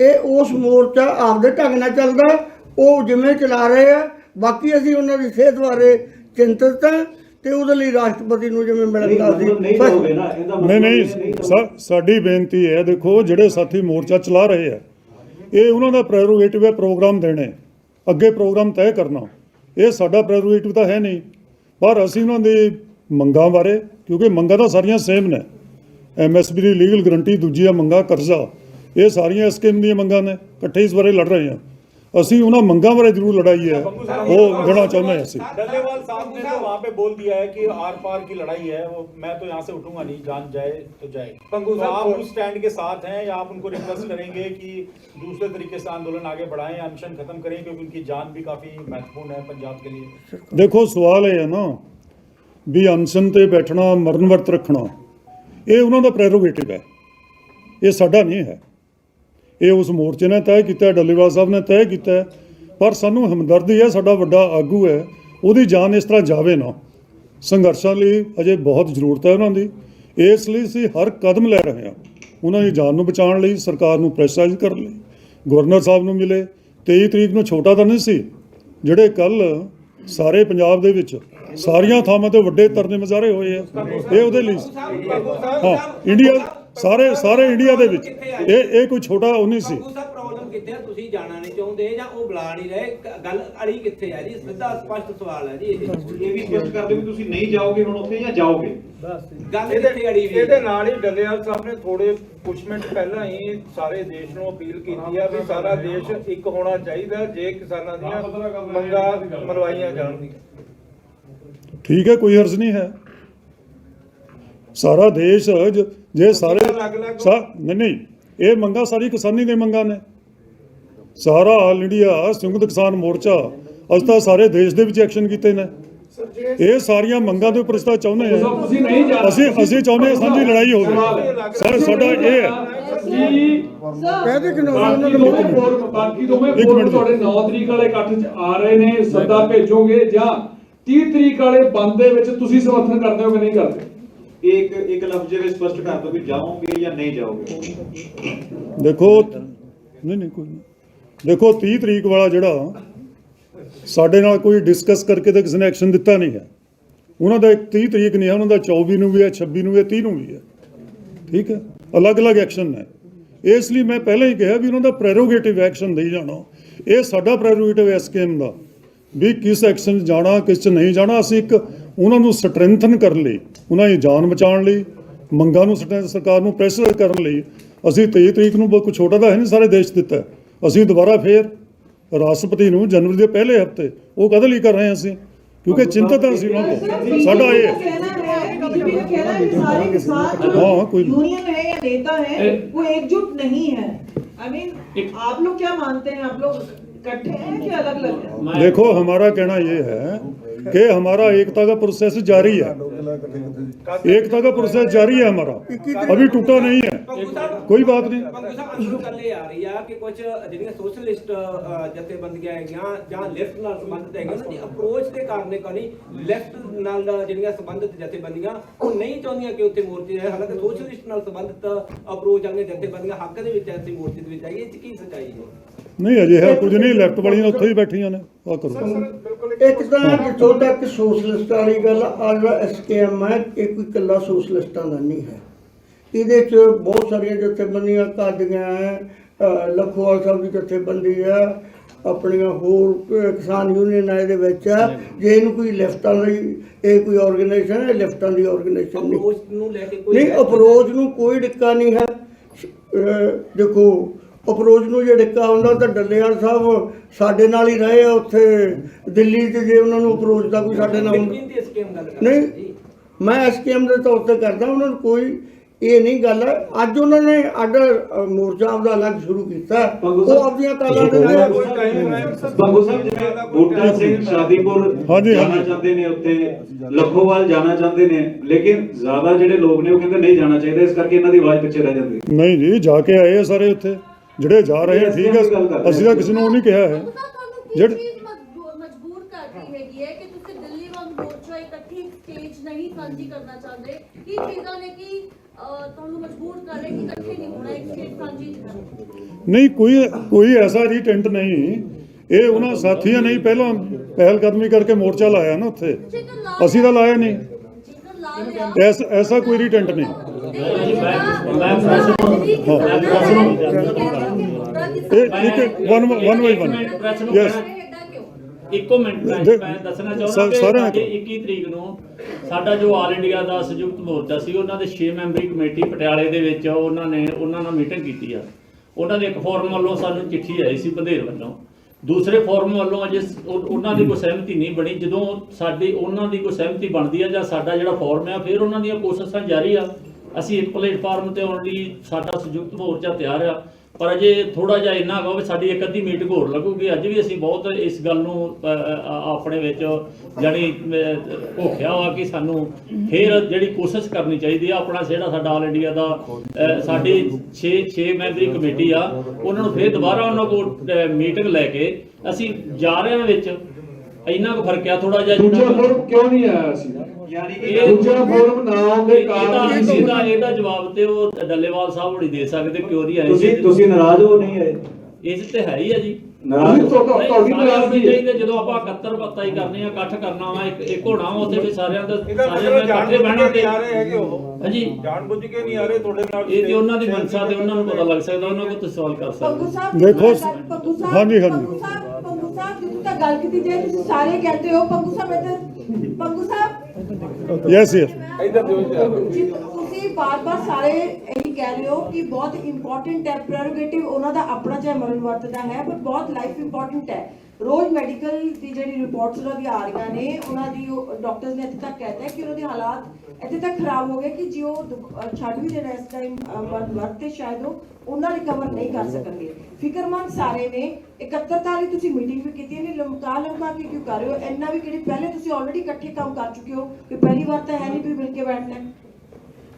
ਇਹ ਉਸ ਮੋਰਚਾ ਆਪਦੇ ਢੰਗ ਨਾਲ ਚੱਲਦਾ। ਉਹ ਜਿਵੇਂ ਚਲਾ ਰਹੇ ਆ। ਬਾਕੀ ਅਸੀਂ ਉਹਨਾਂ ਦੀ ਸਿਹਤ ਬਾਰੇ ਚਿੰਤਤ ਹਾਂ ਤੇ ਉਹਦੇ ਲਈ ਰਾਸ਼ਟਰਪਤੀ ਨੂੰ ਜਿਵੇਂ ਨਹੀਂ ਮਿਲਣ ਦਾ ਮਤਲਬ ਨਹੀਂ ਨਹੀਂ ਸਾ- ਸਾਡੀ ਬੇਨਤੀ ਹੈ ਦੇਖੋ ਜਿਹੜੇ ਸਾਥੀ ਮੋਰਚਾ ਚਲਾ ਰਹੇ ਆ ਇਹ ਉਹਨਾਂ ਦਾ ਪ੍ਰੈਰੋਗੇਟਿਵ ਹੈ ਪ੍ਰੋਗਰਾਮ ਦੇਣੇ। ਅੱਗੇ ਪ੍ਰੋਗਰਾਮ ਤੈਅ ਕਰਨਾ। ਇਹ ਸਾਡਾ ਪ੍ਰੈਰੋਗੇਟਿਵ ਤਾਂ ਹੈ ਨਹੀਂ। ਪਰ ਅਸੀਂ ਉਹਨਾਂ ਦੀ ਮੰਗਾਂ ਬਾਰੇ, ਕਿਉਂਕਿ ਮੰਗਾਂ ਤਾਂ ਸਾਰੀਆਂ ਸੇਮ ਨੇ। ਐਮਐਸਪੀ ਦੀ ਲੀਗਲ ਗਰੰਟੀ ਦੂਜੀ ਆ ਮੰਗਾਂ ਕਰਜ਼ਾ। ਇਹ ਸਾਰੀਆਂ ਸਕੀਮ ਦੀਆਂ ਮੰਗਾਂ ਨੇ। ਇਕੱਠੇ ਇਸ ਬਾਰੇ ਲੜ ਰਹੇ ਹਾਂ। ਅਸੀਂ ਉਹਨਾਂ ਮੰਗਾਂ ਬਾਰੇ ਜ਼ਰੂਰ ਲੜਾਈ ਹੈ ਉਹ ਦੇਣਾ ਚਾਹੁੰਦੇ ਹਾਂ ਅਸੀਂ डल्लेवाल साहब ने तो वहाँ पे बोल दिया है कि आर पार की लड़ाई है वो मैं तो यहाँ से उठूंगा नहीं जान जाए तो जाए पंगू तो साहब, आप थोड़ा- उस स्टैंड के साथ हैं या आप उनको रिक्वेस्ट करेंगे कि दूसरे तरीके से आंदोलन आगे बढ़ाएं या अनशन खत्म करें क्योंकि उनकी जान भी काफी महत्वपूर्ण है पंजाब के लिए ਦੇਖੋ ਸਵਾਲ ਇਹ ਹੈ ਨਾ ਵੀ ਅਨਸ਼ਨ ਤੇ ਬੈਠਣਾ ਮਰਨ ਵਰਤ ਰੱਖਣਾ ਇਹ ਉਹਨਾਂ ਦਾ ਪ੍ਰੈਰੋਗੇਟਿਵ ਹੈ ਇਹ ਸਾਡਾ ਨਹੀਂ ਹੈ ਇਹ ਉਸ ਮੋਰਚੇ ਨੇ ਤੈਅ ਕੀਤਾ ਹੈ, ਡੱਲੇਵਾਲ ਸਾਹਿਬ ਨੇ ਤੈਅ ਕੀਤਾ। ਪਰ ਸਾਨੂੰ ਹਮਦਰਦੀ ਹੈ ਸਾਡਾ ਵੱਡਾ ਆਗੂ ਹੈ ਉਹਦੀ ਜਾਨ ਇਸ ਤਰ੍ਹਾਂ ਜਾਵੇ ਨਾ। ਸੰਘਰਸ਼ਾਂ ਲਈ ਅਜੇ ਬਹੁਤ ਜ਼ਰੂਰਤ ਹੈ ਉਹਨਾਂ ਦੀ। ਇਸ ਲਈ ਅਸੀਂ ਹਰ ਕਦਮ ਲੈ ਰਹੇ ਹਾਂ। ਉਹਨਾਂ ਦੀ ਜਾਨ ਨੂੰ ਬਚਾਉਣ ਲਈ ਸਰਕਾਰ ਨੂੰ ਪ੍ਰੈਸ਼ਰਾਈਜ਼ ਕਰਨ ਲਈ। ਗਵਰਨਰ ਸਾਹਿਬ ਨੂੰ ਮਿਲੇ। 23 ਤਰੀਕ ਨੂੰ ਛੋਟਾ ਤਾਂ ਨਹੀਂ ਸੀ ਜਿਹੜੇ ਕੱਲ ਸਾਰੇ ਪੰਜਾਬ ਦੇ ਵਿੱਚ ਸਾਰੀਆਂ ਥਾਵਾਂ ਤੇ ਵੱਡੇ ਤਰਨੇ ਮਜ਼ਾਰੇ ਹੋਏ ਆ। ਇਹ ਉਹਦੇ ਲਈ ਹਾਂ ਇੰਡੀਆ ਸਾਰੇ ਸਾਰੇ ਇੰਡੀਆ ਦੇ ਵਿੱਚ। ਇਹ ਇਹ ਕੋਈ ਛੋਟਾ ਉਹ ਨਹੀਂ ਸੀ। ਬਾਪੂ ਸਾਹਿਬ ਪ੍ਰੋਬਲਮ ਕਿੱਥੇ ਆ? ਤੁਸੀਂ ਜਾਣਾ ਨਹੀਂ ਚਾਹੁੰਦੇ ਜਾਂ ਉਹ ਬੁਲਾ ਨਹੀਂ ਰਹੇ? ਗ- ਗੱਲ ਅੜੀ ਕਿੱਥੇ ਹੈ ਜੀ? ਸਿੱਧਾ ਸਪਸ਼ਟ ਸਵਾਲ ਹੈ ਜੀ ਇਹ। ਇਹ ਵੀ ਸਪਸ਼ਟ ਕਰ ਦਿਓ ਵੀ ਤੁਸੀਂ ਨਹੀਂ ਜਾਓਗੇ ਹੁਣ ਉੱਥੇ ਜਾਂ ਜਾਓਗੇ? ਗੱਲ ਕਿੱਥੇ ਅੜੀ ਵੀ ਇਹਦੇ ਨਾਲ ਹੀ ਡੱਲੇਵਾਲ ਸਾਹਿਬ ਨੇ ਥੋੜੇ ਕੁਝ ਮਿੰਟ ਪਹਿਲਾਂ ਹੀ ਸਾਰੇ ਦੇਸ਼ ਨੂੰ ਅਪੀਲ ਕੀਤੀ ਆ ਵੀ ਸਾਰਾ ਦੇਸ਼ ਇੱਕ ਹੋਣਾ ਚਾਹੀਦਾ ਜੇ ਕਿਸਾਨਾਂ ਦੀਆਂ ਮੰਗਾਂ ਮਨਵਾਈਆਂ ਜਾਣਗੀਆਂ ਠੀਕ ਹੈ ਕੋਈ ਹਰਜ਼ ਨਹੀਂ ਹੈ। ਸਾਰਾ ਦੇਸ਼ ਜ- ਜੇ ਸਾਰੇ ਸਾ- ਨਹੀਂ ਨਹੀਂ ਇਹ ਮੰਗਾ ਸਾਰੀ ਕਿਸਾਨੀ ਦੇ ਮੰਗਾਂ ਨੇ। ਸਾਰਾ ਆਲ ਇੰਡੀਆ ਸੰਯੁਕਤ ਕਿਸਾਨ ਮੋਰਚਾ ਅਸੀਂ ਤਾਂ ਸਾਰੇ ਦੇਸ਼ ਦੇ ਵਿੱਚ ਐਕਸ਼ਨ ਕੀਤੇ ਨੇ। ਇਹ ਸਾਰੀਆਂ ਮੰਗਾਂ ਦੇ ਉੱਪਰ ਅਸੀਂ ਤਾਂ ਚਾਹੁੰਦੇ ਹਾਂ। ਤੁਸੀਂ ਨਹੀਂ ਜਾਣਾ ਅਸੀਂ ਅਸੀਂ ਚਾਹੁੰਦੇ ਹਾਂ ਸਾਂਝੀ ਲੜਾਈ ਹੋਵੇ ਸਰ ਸਾਡਾ ਇਹ ਹੈ ਜੀ ਕਹਿੰਦੇ ਕਿ ਨਾ ਉਹਨਾਂ ਬਾਕੀ ਨੂੰ ਦੋਵੇਂ ਫੋਰਮ ਬਾਕੀ ਦੋਵੇਂ ਇੱਕ ਫੋਰਮ ਮਿੰਟ। ਤੁਹਾਡੇ 9 ਤਰੀਕ ਵਾਲੇ ਇਕੱਠ 'ਚ ਆ ਰਹੇ ਨੇ ਸੱਦਾ ਭੇਜੋਗੇ ਜਾਂ 30 ਤਰੀਕ ਵਾਲੇ ਬੰਦ ਦੇ ਵਿੱਚ ਤੁਸੀਂ ਸਮਰਥਨ ਕਰਦੇ ਹੋ ਕਿ ਨਹੀਂ ਕਰਦੇ? ਇੱਕ ਇੱਕ ਲਫ਼ਜ਼ ਜਿਹੜੇ ਸਪਸ਼ਟ ਕਰ ਦਿਓ ਵੀ ਜਾਓਗੇ ਜਾਂ ਨਹੀਂ ਜਾਓਗੇ। ਦੇਖੋ, ਨਹੀਂ ਨਹੀਂ, ਕੋਈ ਨਹੀਂ। ਦੇਖੋ 30 ਤਰੀਕ ਵਾਲਾ ਜਿਹੜਾ ਸਾਡੇ ਨਾਲ ਕੋਈ ਡਿਸਕਸ ਕਰਕੇ ਤਾਂ ਕਿਸੇ ਨੇ ਐਕਸ਼ਨ ਦਿੱਤਾ ਨਹੀਂ ਹੈ। ਉਹਨਾਂ ਦਾ 30 ਤਰੀਕ ਨਹੀਂ ਹੈ, ਉਹਨਾਂ ਦਾ 24 ਨੂੰ ਵੀ ਹੈ 26 ਨੂੰ ਵੀ ਹੈ 30 ਨੂੰ ਵੀ ਹੈ। ਠੀਕ ਹੈ? ਅਲੱਗ-ਅਲੱਗ ਐਕਸ਼ਨ ਹੈ ਇਸ ਲਈ ਮੈਂ ਪਹਿਲਾਂ ਹੀ ਕਿਹਾ ਵੀ ਉਹਨਾਂ ਦਾ ਪ੍ਰੈਰੋਗੇਟਿਵ ਐਕਸ਼ਨ ਨਹੀਂ ਜਾਣਾ। ਇਹ ਸਾਡਾ ਪ੍ਰੈਰੋਗੇਟਿਵ ਐਸਕੇਐਮ ਦਾ। ਵੀ ਕਿਸ ਐਕਸ਼ਨ ਜਾਣਾ, ਕਿਸ 'ਚ ਨਹੀਂ ਜਾਣਾ। ਅਸੀਂ ਇੱਕ ਉਹਨਾਂ ਨੂੰ ਸਟਰੈਂਥਨ ਕਰਨ ਲਈ ਉਹਨਾਂ ਦੀ ਜਾਨ ਬਚਾਉਣ ਲਈ ਮੰਗਾਂ ਨੂੰ ਸਟਰੈਂਥ ਸਰਕਾਰ ਨੂੰ ਪ੍ਰੈਸ਼ਰ ਕਰਨ ਲਈ ਅਸੀਂ 23 ਤਰੀਕ ਨੂੰ ਬਹੁਤ ਕੁਛ ਛੋਟਾ ਤਾਂ ਹੈ ਨਹੀਂ ਸਾਰੇ ਦੇਸ਼ 'ਚ ਦਿੱਤਾ ਹੈ। ਅਸੀਂ ਦੁਬਾਰਾ ਫੇਰ ਰਾਸ਼ਟਰਪਤੀ ਨੂੰ ਜਨਵਰੀ ਦੇ ਪਹਿਲੇ ਹਫਤੇ ਉਹ ਕਦੇ ਲਈ ਕਰ ਰਹੇ ਹਾਂ ਅਸੀਂ ਕਿਉਂਕਿ ਚਿੰਤਤ ਹਾਂ ਅਸੀਂ ਉਹਨਾਂ ਤੋਂ ਸਾਡਾ ਇਹ ਹੈ बीजेपी का कहना है कि सारे किसान जो हाँ, कोई- यूनियन है या नेता है वो एकजुट नहीं है आई मीन आप लोग क्या मानते हैं आप लोग इकट्ठे हैं कि अलग अलग हैं देखो हमारा कहना ये है कि हमारा एकता का प्रोसेस जारी है एकता का प्रोसेस जारी है हमारा अभी टूटा नहीं है ਪੰਗੂ ਸਾਹਿਬ कोई बात नहीं ਪੰਗੂ ਸਾਹਿਬ ਅੰਦਰੋਂ ਗੱਲ ਇਹ ਆ ਰਹੀ ਆ ਕਿ ਕੁਝ ਜਿਹੜੀਆਂ ਸੋਸ਼ਲਿਸਟ ਅ, ਜਥੇਬੰਦੀਆਂ ਹੈਗੀਆਂ ਜਾਂ ਲੈਫਟ ਨਾਲ ਸੰਬੰਧਿਤ ਹੈਗੀਆਂ ਉਹਨਾਂ ਦੀ ਅਪਰੋਚ ਦੇ ਕਾਰਨ ਕੋਈ ਲੈਫਟ ਨਾਲ ਜਿਹੜੀਆਂ ਸੰਬੰਧਿਤ ਜਥੇਬੰਦੀਆਂ ਉਹ ਨਹੀਂ ਚਾਹੁੰਦੀਆਂ ਕਿ ਉੱਥੇ ਮੋਰਚੇ ਹੈ ਹਾਲਾਂਕਿ ਸੋਸ਼ਲਿਸਟ ਨਾਲ ਸੰਬੰਧਿਤ ਅਪਰੋਚ ਵਾਲੀਆਂ ਜਥੇਬੰਦੀਆਂ ਹੱਕ ਦੇ ਵਿੱਚ ਐਸੀ ਮੋਰਚੇ ਦੇ ਵਿੱਚ ਆਈ ਇਹ 'ਚ ਕੀ ਸੱਚਾਈ ਹੈ ਨਹੀਂ ਅਜੇ ਹੈ ਕੁਝ ਨਹੀਂ ਲੈਫਟ ਵਾਲੀਆਂ ਉੱਥੇ ਹੀ ਬੈਠੀਆਂ ਨੇ ਆ ਕਰੋ। ਇੱਕ ਤਾਂ ਜਿੱਥੋਂ ਤੱਕ ਸੋਸ਼ਲਿਸਟ ਵਾਲੀ ਗੱਲ ਆ ਜਿਹੜਾ ਐਸਕੇਐਮ ਹੈ ਇਹ ਕੋਈ ਇਕੱਲਾ ਸੋਸ਼ਲਿਸਟਾਂ ਦਾ ਨਹੀਂ ਹੈ। ਇਹਦੇ 'ਚ ਬਹੁਤ ਸਾਰੀਆਂ ਜਥੇਬੰਦੀਆਂ ਕਾਦੀਆਂ ਹੈ ਲਖੋਵਾਲ ਸਾਹਿਬ ਦੀ ਜਥੇਬੰਦੀ ਹੈ ਆਪਣੀਆਂ ਹੋਰ ਕਿਸਾਨ ਯੂਨੀਅਨ ਹੈ ਇਹਦੇ ਵਿੱਚ ਜੇ ਇਹਨੂੰ ਕੋਈ ਲੈਫਟਾਂ ਲਈ ਇਹ ਕੋਈ ਆਰਗੇਨਾਈਜੇਸ਼ਨ ਹੈ ਲੈਫਟਾਂ ਦੀ ਆਰਗੇਨਾਈਜੇਸ਼ਨ ਨਹੀਂ। ਅਪਰੋਚ ਨੂੰ ਲੈ ਕੇ ਕੋਈ ਨਹੀਂ ਅਪਰੋਚ ਨੂੰ ਕੋਈ ਡਿੱਕਾ ਨਹੀਂ ਹੈ। ਦੇਖੋ ਅਪਰੋਚ ਨੂੰ ਜੇ ਡਿੱਕਾ ਹੁੰਦਾ ਤਾਂ ਡੱਲੇਵਾਲ ਸਾਹਿਬ ਸਾਡੇ ਨਾਲ ਹੀ ਰਹੇ ਆ ਉੱਥੇ ਦਿੱਲੀ 'ਚ ਜੇ ਉਹਨਾਂ ਨੂੰ ਅਪਰੋਚ ਦਾ ਕੋਈ ਸਾਡੇ ਨਾਲ ਨਹੀਂ ਜੀ? ਮੈਂ ਐਸਕੇਐਮ ਦੇ ਤੌਰ ਤੇ ਕਰਦਾ ਉਹਨਾਂ ਨੂੰ ਕੋਈ ਇਹ ਨਹੀਂ ਗੱਲ ਹੈ। ਅੱਜ ਉਹਨਾਂ ਨੇ ਅੱਡ ਮੋਰਚਾ ਆਪਦਾ ਅਲੱਗ ਸ਼ੁਰੂ ਕੀਤਾ। ਉਹ ਆਪਦੀਆਂ ਕਾਲਾਂ ਦੇ ਨਾਲ ਕੋਈ ਟਾਈਮ ਹੈ। ਬੰਗੂ ਸਾਹਿਬ ਜਿਵੇਂ ਬੂਟਾ ਸਿੰਘ ਸ਼ਾਦੀਪੁਰ ਜਾਣਾ। ਚਾਹੁੰਦੇ ਨੇ ਉੱਥੇ ਲੱਖੋਵਾਲ ਜਾਣਾ ਚਾਹੁੰਦੇ ਨੇ ਲੇਕਿਨ ਜ਼ਿਆਦਾ ਜਿਹੜੇ ਲੋਕ ਨੇ ਉਹ ਕਹਿੰਦੇ ਨਹੀਂ ਜਾਣਾ ਚਾਹੀਦਾ ਇਸ ਕਰਕੇ ਇਹਨਾਂ ਦੀ ਆਵਾਜ਼ ਪਿੱਛੇ ਰਹਿ ਜਾਂਦੀ ਹੈ। ਨਹੀਂ ਜੀ ਜਾ ਕੇ ਆਏ ਆ ਸਾਰੇ ਉੱਥੇ। ਜਿਹੜੇ ਜਾ ਰਹੇ ਆ ਠੀਕ ਹੈ ਰਹੇ ਅਸੀਂ ਤਾਂ ਕਿਸੇ ਨੂੰ ਉਹ ਨਹੀਂ ਕਿਹਾ ਹੈ। ਤੁਹਾਨੂੰ ਜਿਹੜੇ- ਕੀ ਚੀਜ਼ ਮਜਬੂਰ ਮਜਬੂਰ ਕਰਦੀ ਹੈਗੀ ਹੈ ਕਿ ਤੁਸੀਂ ਦਿੱਲੀ ਵਾਂਗ ਮੋਰਚਾ ਇਕੱਠੀ ਸਟੇਜ ਨਹੀਂ ਸਾਂਝੀ ਕਰਨਾ ਚਾਹੁੰਦੇ। ਕੀ ਚੀਜ਼ਾਂ ਨੇ ਕਿ ਅਹ, ਤੁਹਾਨੂੰ ਮਜਬੂਰ ਕਰ ਰਹੇ ਕਿ ਇਕੱਠੇ ਨਹੀਂ ਹੋਣਾ ਇੱਕ ਸਟੇਜ ਸਾਂਝੀ ਨਹੀਂ ਕਰਨੀ? ਨਹੀਂ ਕੋਈ ਕੋਈ ਐਸਾ ਜੀ ਟੈਂਟ ਨਹੀਂ। ਇਹ ਉਹਨਾਂ ਸਾਥੀਆਂ ਨੇ ਪਹਿਲਾਂ ਪਹਿਲ ਕਦਮੀ ਕਰਕੇ ਮੋਰਚਾ ਲਾਇਆ ਨਾ ਉੱਥੇ। ਅਸੀਂ ਤਾਂ ਲਾਇਆ ਨਹੀਂ। ਐਸਾ ਕੋਈ ਰਿਟੈਂਟ ਨਹੀਂ। ਇਹ ਇੱਕ one one by one yes ਇੱਕੋ ਮਿੰਟ ਮੈਂ ਦੇ- ਮੈਂ ਦੱਸਣਾ ਸਾ- ਚਾਹੁੰਦਾ ਕਿ ਸਾਰਿਆਂ ਸਾਡੇ ਨੂੰ। 21 ਤਰੀਕ ਨੂੰ ਸਾਡਾ ਜੋ ਆਲ ਇੰਡੀਆ ਦਾ ਸੰਯੁਕਤ ਮੋਰਚਾ ਸੀ ਉਹਨਾਂ ਦੇ 6 ਮੈਂਬਰੀ ਕਮੇਟੀ ਪਟਿਆਲੇ ਦੇ ਵਿੱਚ ਉਹਨਾਂ ਨੇ ਉਹਨਾਂ ਨਾਲ ਮੀਟਿੰਗ ਕੀਤੀ ਆ। ਉਹਨਾਂ ਦੇ ਇੱਕ ਫੋਰਮ ਵੱਲੋਂ ਸਾਨੂੰ ਚਿੱਠੀ ਆਈ ਸੀ ਬੰਦੇਰ ਵੱਲੋਂ। ਦੂਸਰੇ ਫੋਰਮ ਵੱਲੋਂ ਅਜੇ ਉਹਨਾਂ ਦੀ ਕੋਈ ਸਹਿਮਤੀ ਨਹੀਂ ਬਣੀ। ਜਦੋਂ ਸਾਡੀ ਉਹਨਾਂ ਦੀ ਕੋਈ ਸਹਿਮਤੀ ਬਣਦੀ ਆ ਜਾਂ ਸਾਡਾ ਜਿਹੜਾ ਫੋਰਮ ਆ ਫਿਰ ਉਹਨਾਂ ਦੀਆਂ ਕੋਸ਼ਿਸ਼ਾਂ ਜਾਰੀ ਆ। ਅਸੀਂ ਇੱਕ ਪਲੇਟਫਾਰਮ ਤੇ ਆਉਣ ਲਈ ਸਾਡਾ ਸੰਯੁਕਤ ਮੋਰਚਾ ਤਿਆਰ ਆ, ਪਰ ਅਜੇ ਥੋੜਾ ਜਿਹਾ ਇੰਨਾ ਹੈਗਾ ਵੀ ਸਾਡੀ ਇੱਕ ਅੱਧੀ ਮੀਟਿੰਗ ਹੋਰ ਲੱਗੂਗੀ। ਅੱਜ ਵੀ ਅਸੀਂ ਬਹੁਤ ਇਸ ਗੱਲ ਨੂੰ ਆਪਣੇ ਵਿੱਚ ਜਾਣੀ ਭੋਖਿਆ ਵਾ ਕਿ ਸਾਨੂੰ ਫੇਰ ਜਿਹੜੀ ਕੋਸ਼ਿਸ਼ ਕਰਨੀ ਚਾਹੀਦੀ ਆ, ਆਪਣਾ ਜਿਹੜਾ ਸਾਡਾ ਆਲ ਇੰਡੀਆ ਦਾ ਸਾਡੀ 6 6 ਮੈਂਬਰੀ ਕਮੇਟੀ ਆ, ਉਹਨਾਂ ਨੂੰ ਫੇਰ ਦੁਬਾਰਾ ਉਹਨਾਂ ਕੋਲ ਮੀਟਿੰਗ ਲੈ ਕੇ ਅਸੀਂ ਜਾ ਰਹੇ ਹਾਂ ਵਿੱਚ। ਇੰਨਾ ਕੁ ਫ਼ਰਕ ਆ ਥੋੜਾ ਜਿਹਾ ਦੂਜਾ ਫੋਰਮ ਕਿਉਂ ਨਹੀਂ ਆਇਆ ਸੀ? ਯਾਨੀ ਕਿ ਇਹ- ਦੂਜਾ ਫੋਰਮ ਨਾ ਆਉਣ ਦੇ ਇਹਦਾ ਕਾਰਨ ਕੀ ਸੀ। ਇਹਦਾ ਇਹਦਾ ਜਵਾਬ ਤੇ ਉਹ ਡੱਲੇਵਾਲ ਸਾਹਿਬ ਹੋਣੀ ਦੇ ਸਕਦੇ ਕਿਉਂ ਨਹੀਂ ਆਏ ਤੁਸੀਂ ਤੁਸੀਂ ਨਾਰਾਜ਼ ਹੋ ਨਹੀਂ ਆਏ? ਇਸ ਤੇ ਹੈ ਹੀ ਆ ਜੀ। ਨਾਰਾਜ਼ ਤੁਹਾਡੀ ਨਾਰਾਜ਼ਗੀ ਹੈ ਜਦੋਂ ਆਪਾਂ 71 ਪੱਤਾ ਹੀ ਕਰਨੇ ਆ ਇਕੱਠ ਕਰਨਾ ਵਾ ਇੱਕ ਇੱਕ ਹੋਣਾ ਉੱਥੇ ਵੀ ਸਾਰਿਆਂ ਦਾ ਸਾਰਿਆਂ ਦਾ ਇਕੱਠੇ ਬਹਿਣਾ ਤੇ ਆ ਰਹੇ ਹੈਗੇ ਉਹ। ਹਾਂਜੀ। ਜਾਣ ਬੁੱਝ ਕੇ ਨਹੀਂ ਆ ਰਹੇ ਤੁਹਾਡੇ ਨਾਲ ਇਹ ਤੇ ਉਹਨਾਂ ਦੀ ਮਨਸਾ ਤੇ ਉਹਨਾਂ ਨੂੰ ਪਤਾ ਲੱਗ ਸਕਦਾ ਉਹਨਾਂ ਕੋਲ ਤੁਸੀਂ ਸਵਾਲ ਕਰ ਪੰਗੂ ਸਕਦੇ ਸਾਹਿਬ ਦੇਖੋ, ਪੰਗੂ ਸਾਹਿਬ ਹਾਂਜੀ, ਹਾਂਜੀ। ਤੱਕ ਗੱਲ ਕੀਤੀ ਜਾਏ ਤੁਸੀਂ ਸਾਰੇ ਕਹਿੰਦੇ ਹੋ ਪੰਗੂ ਸਾਹਿਬ ਇੱਧਰ ਪੰਗੂ ਸਾਹਿਬ? ਯੈਸ ਯੈਸ ਇਧਰ ਦਿਓ ਜੀ। ਜੀ, ਤੁਸੀਂ ਬਾਰ-ਬਾਰ ਸਾਰੇ ਇਹੀ ਕਹਿ ਰਹੇ ਹੋ ਕਿ ਬਹੁਤ ਇੰਪੋਰਟੈਂਟ ਹੈ ਪ੍ਰੈਰੋਗੇਟਿਵ ਉਹਨਾਂ ਦਾ ਆਪਣਾ ਚਾਹੇ ਮਰਨ ਵਰਤ ਦਾ ਹੈ ਪਰ ਬਹੁਤ ਲਾਈਫ ਇੰਪੋਰਟੈਂਟ ਹੈ। ਰੋਜ਼ ਮੈਡੀਕਲ ਦੀ ਜਿਹੜੀ ਰਿਪੋਰਟਸ ਉਹਨਾਂ ਦੀ ਆ ਰਹੀਆਂ ਨੇ ਉਹਨਾਂ ਦੀ ਡਾਕਟਰਸ ਨੇ ਇੱਥੇ ਤੱਕ ਕਹਿਤਾ ਹੈ ਕਿ ਉਹਨਾਂ ਦੇ ਹਾਲਾਤ ਇੱਥੇ ਤੱਕ ਖਰਾਬ ਹੋ ਗਏ ਕਿ ਜੇ ਉਹ ਛੱਡ ਵੀ ਦੇਣਾ ਇਸ ਟਾਈਮ ਵਰਤ ਤੇ ਸ਼ਾਇਦ ਉਹ ਉਹਨਾਂ ਰਿਕਵਰ ਨਹੀਂ ਕਰ ਸਕਣਗੇ। ਫਿਕਰਮੰਦ ਸਾਰੇ ਨੇ 71 ਤਾਰੀਖ ਤੁਸੀਂ ਮੀਟਿੰਗ ਵੀ ਕੀਤੀ ਨਹੀਂ ਲਮਕਾ ਲਮਕਾ ਕੇ ਕਿਉਂ ਕਰ ਰਹੇ ਹੋ? ਇੰਨਾ ਵੀ ਕਿਹੜੀ ਪਹਿਲੇ ਤੁਸੀਂ ਆਲਰੇਡੀ ਇਕੱਠੇ ਕੰਮ ਕਰ ਚੁੱਕੇ ਹੋ ਕਿ ਪਹਿਲੀ ਵਾਰ ਤਾਂ ਹੈ ਨਹੀਂ ਵੀ ਮਿਲ ਕੇ ਬੈਠਣਾ।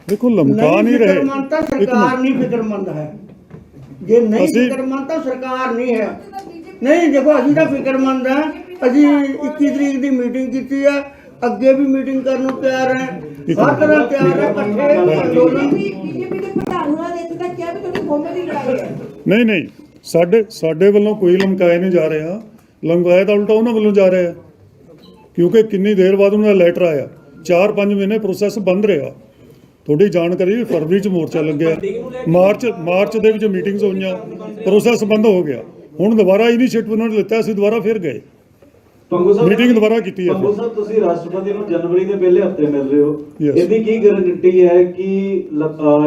ਦੇਖੋ ਲਮਕਾ ਨਹੀਂ ਰਹੇ। ਫਿਕਰਮੰਦ ਤਾਂ ਇੱਕ ਸਰਕਾਰ ਨਹੀਂ ਫਿਕਰਮੰਦ ਹੈ। ਜੇ ਨਹੀਂ ਫਿਕਰਮੰਦ ਤਾਂ ਸਰਕਾਰ ਨਹੀਂ ਹੈ। ਨਹੀਂ ਦੇਖੋ ਅਸੀਂ ਤਾਂ ਫਿਕਰਮੰਦ ਹਾਂ। ਅਸੀਂ 21 ਤਰੀਕ ਦੀ ਮੀਟਿੰਗ ਕੀਤੀ ਹੈ ਅੱਗੇ ਵੀ ਮੀਟਿੰਗ ਕਰਨ ਨੂੰ ਤਿਆਰ ਹੈ। ਹਰ ਤਰ੍ਹਾਂ ਤਿਆਰ ਹੈ ਇਕੱਠੇ ਅੰਦੋਲਨ ਬੀਜੇਪੀ ਦੇ ਪ੍ਰਧਾਨ ਉਹਨਾਂ ਨੇ ਇੱਥੇ ਤੱਕ ਕਿਹਾ ਵੀ ਤੁਹਾਡੀ ਹੋਮੇ ਦੀ ਲੜਾਈ ਹੈ। ਨਹੀਂ ਨਹੀਂ। ਸਾਡੇ ਸਾਡੇ ਵੱਲੋਂ ਕੋਈ ਲਮਕਾਇਆ ਨਹੀਂ ਜਾ ਰਿਹਾ। ਲਮਕਾਇਆ ਤਾਂ ਉਲਟਾ ਉਹਨਾਂ ਵੱਲੋਂ ਜਾ ਰਿਹਾ। ਹੈ। ਕਿਉਂਕਿ ਕਿੰਨੀ ਦੇਰ ਬਾਅਦ ਉਹਨਾਂ ਦਾ ਲੈਟਰ ਆਇਆ। 4-5 ਮਹੀਨੇ ਪ੍ਰੋਸੈਸ ਬੰਦ ਰਿਹਾ। ਤੁਹਾਡੀ ਜਾਣਕਾਰੀ ਵੀ ਫਰਵਰੀ ਚ ਮੋਰਚਾ ਲੱਗਿਆ। ਮਾਰਚ ਮਾਰਚ ਦੇ ਵਿੱਚ ਮੀਟਿੰਗਸ ਹੋਈਆਂ। ਪ੍ਰੋਸੈਸ ਬੰਦ ਹੋ ਗਿਆ। ਹੁਣ ਦੁਬਾਰਾ ਇਨੀਸ਼ੀਏਟਿਵ ਉਹਨਾਂ ਨੇ ਲਿੱਤਾ ਅਸੀਂ ਦੁਬਾਰਾ ਫਿਰ ਗਏ। ਪੰਗੂ ਸਾਹਿਬ Meeting ਦੁਬਾਰਾ ਕੀਤੀ ਹੈ ਪੰਗੂ ਫਿਰ। ਸਾਹਿਬ ਤੁਸੀਂ ਰਾਸ਼ਟਰਪਤੀ ਨੂੰ ਜਨਵਰੀ ਦੇ ਪਹਿਲੇ ਹਫ਼ਤੇ ਮਿਲ ਰਹੇ ਹੋ. ਇਹਦੀ ਕੀ ਗਾਰੰਟੀ ਹੈ ਕਿ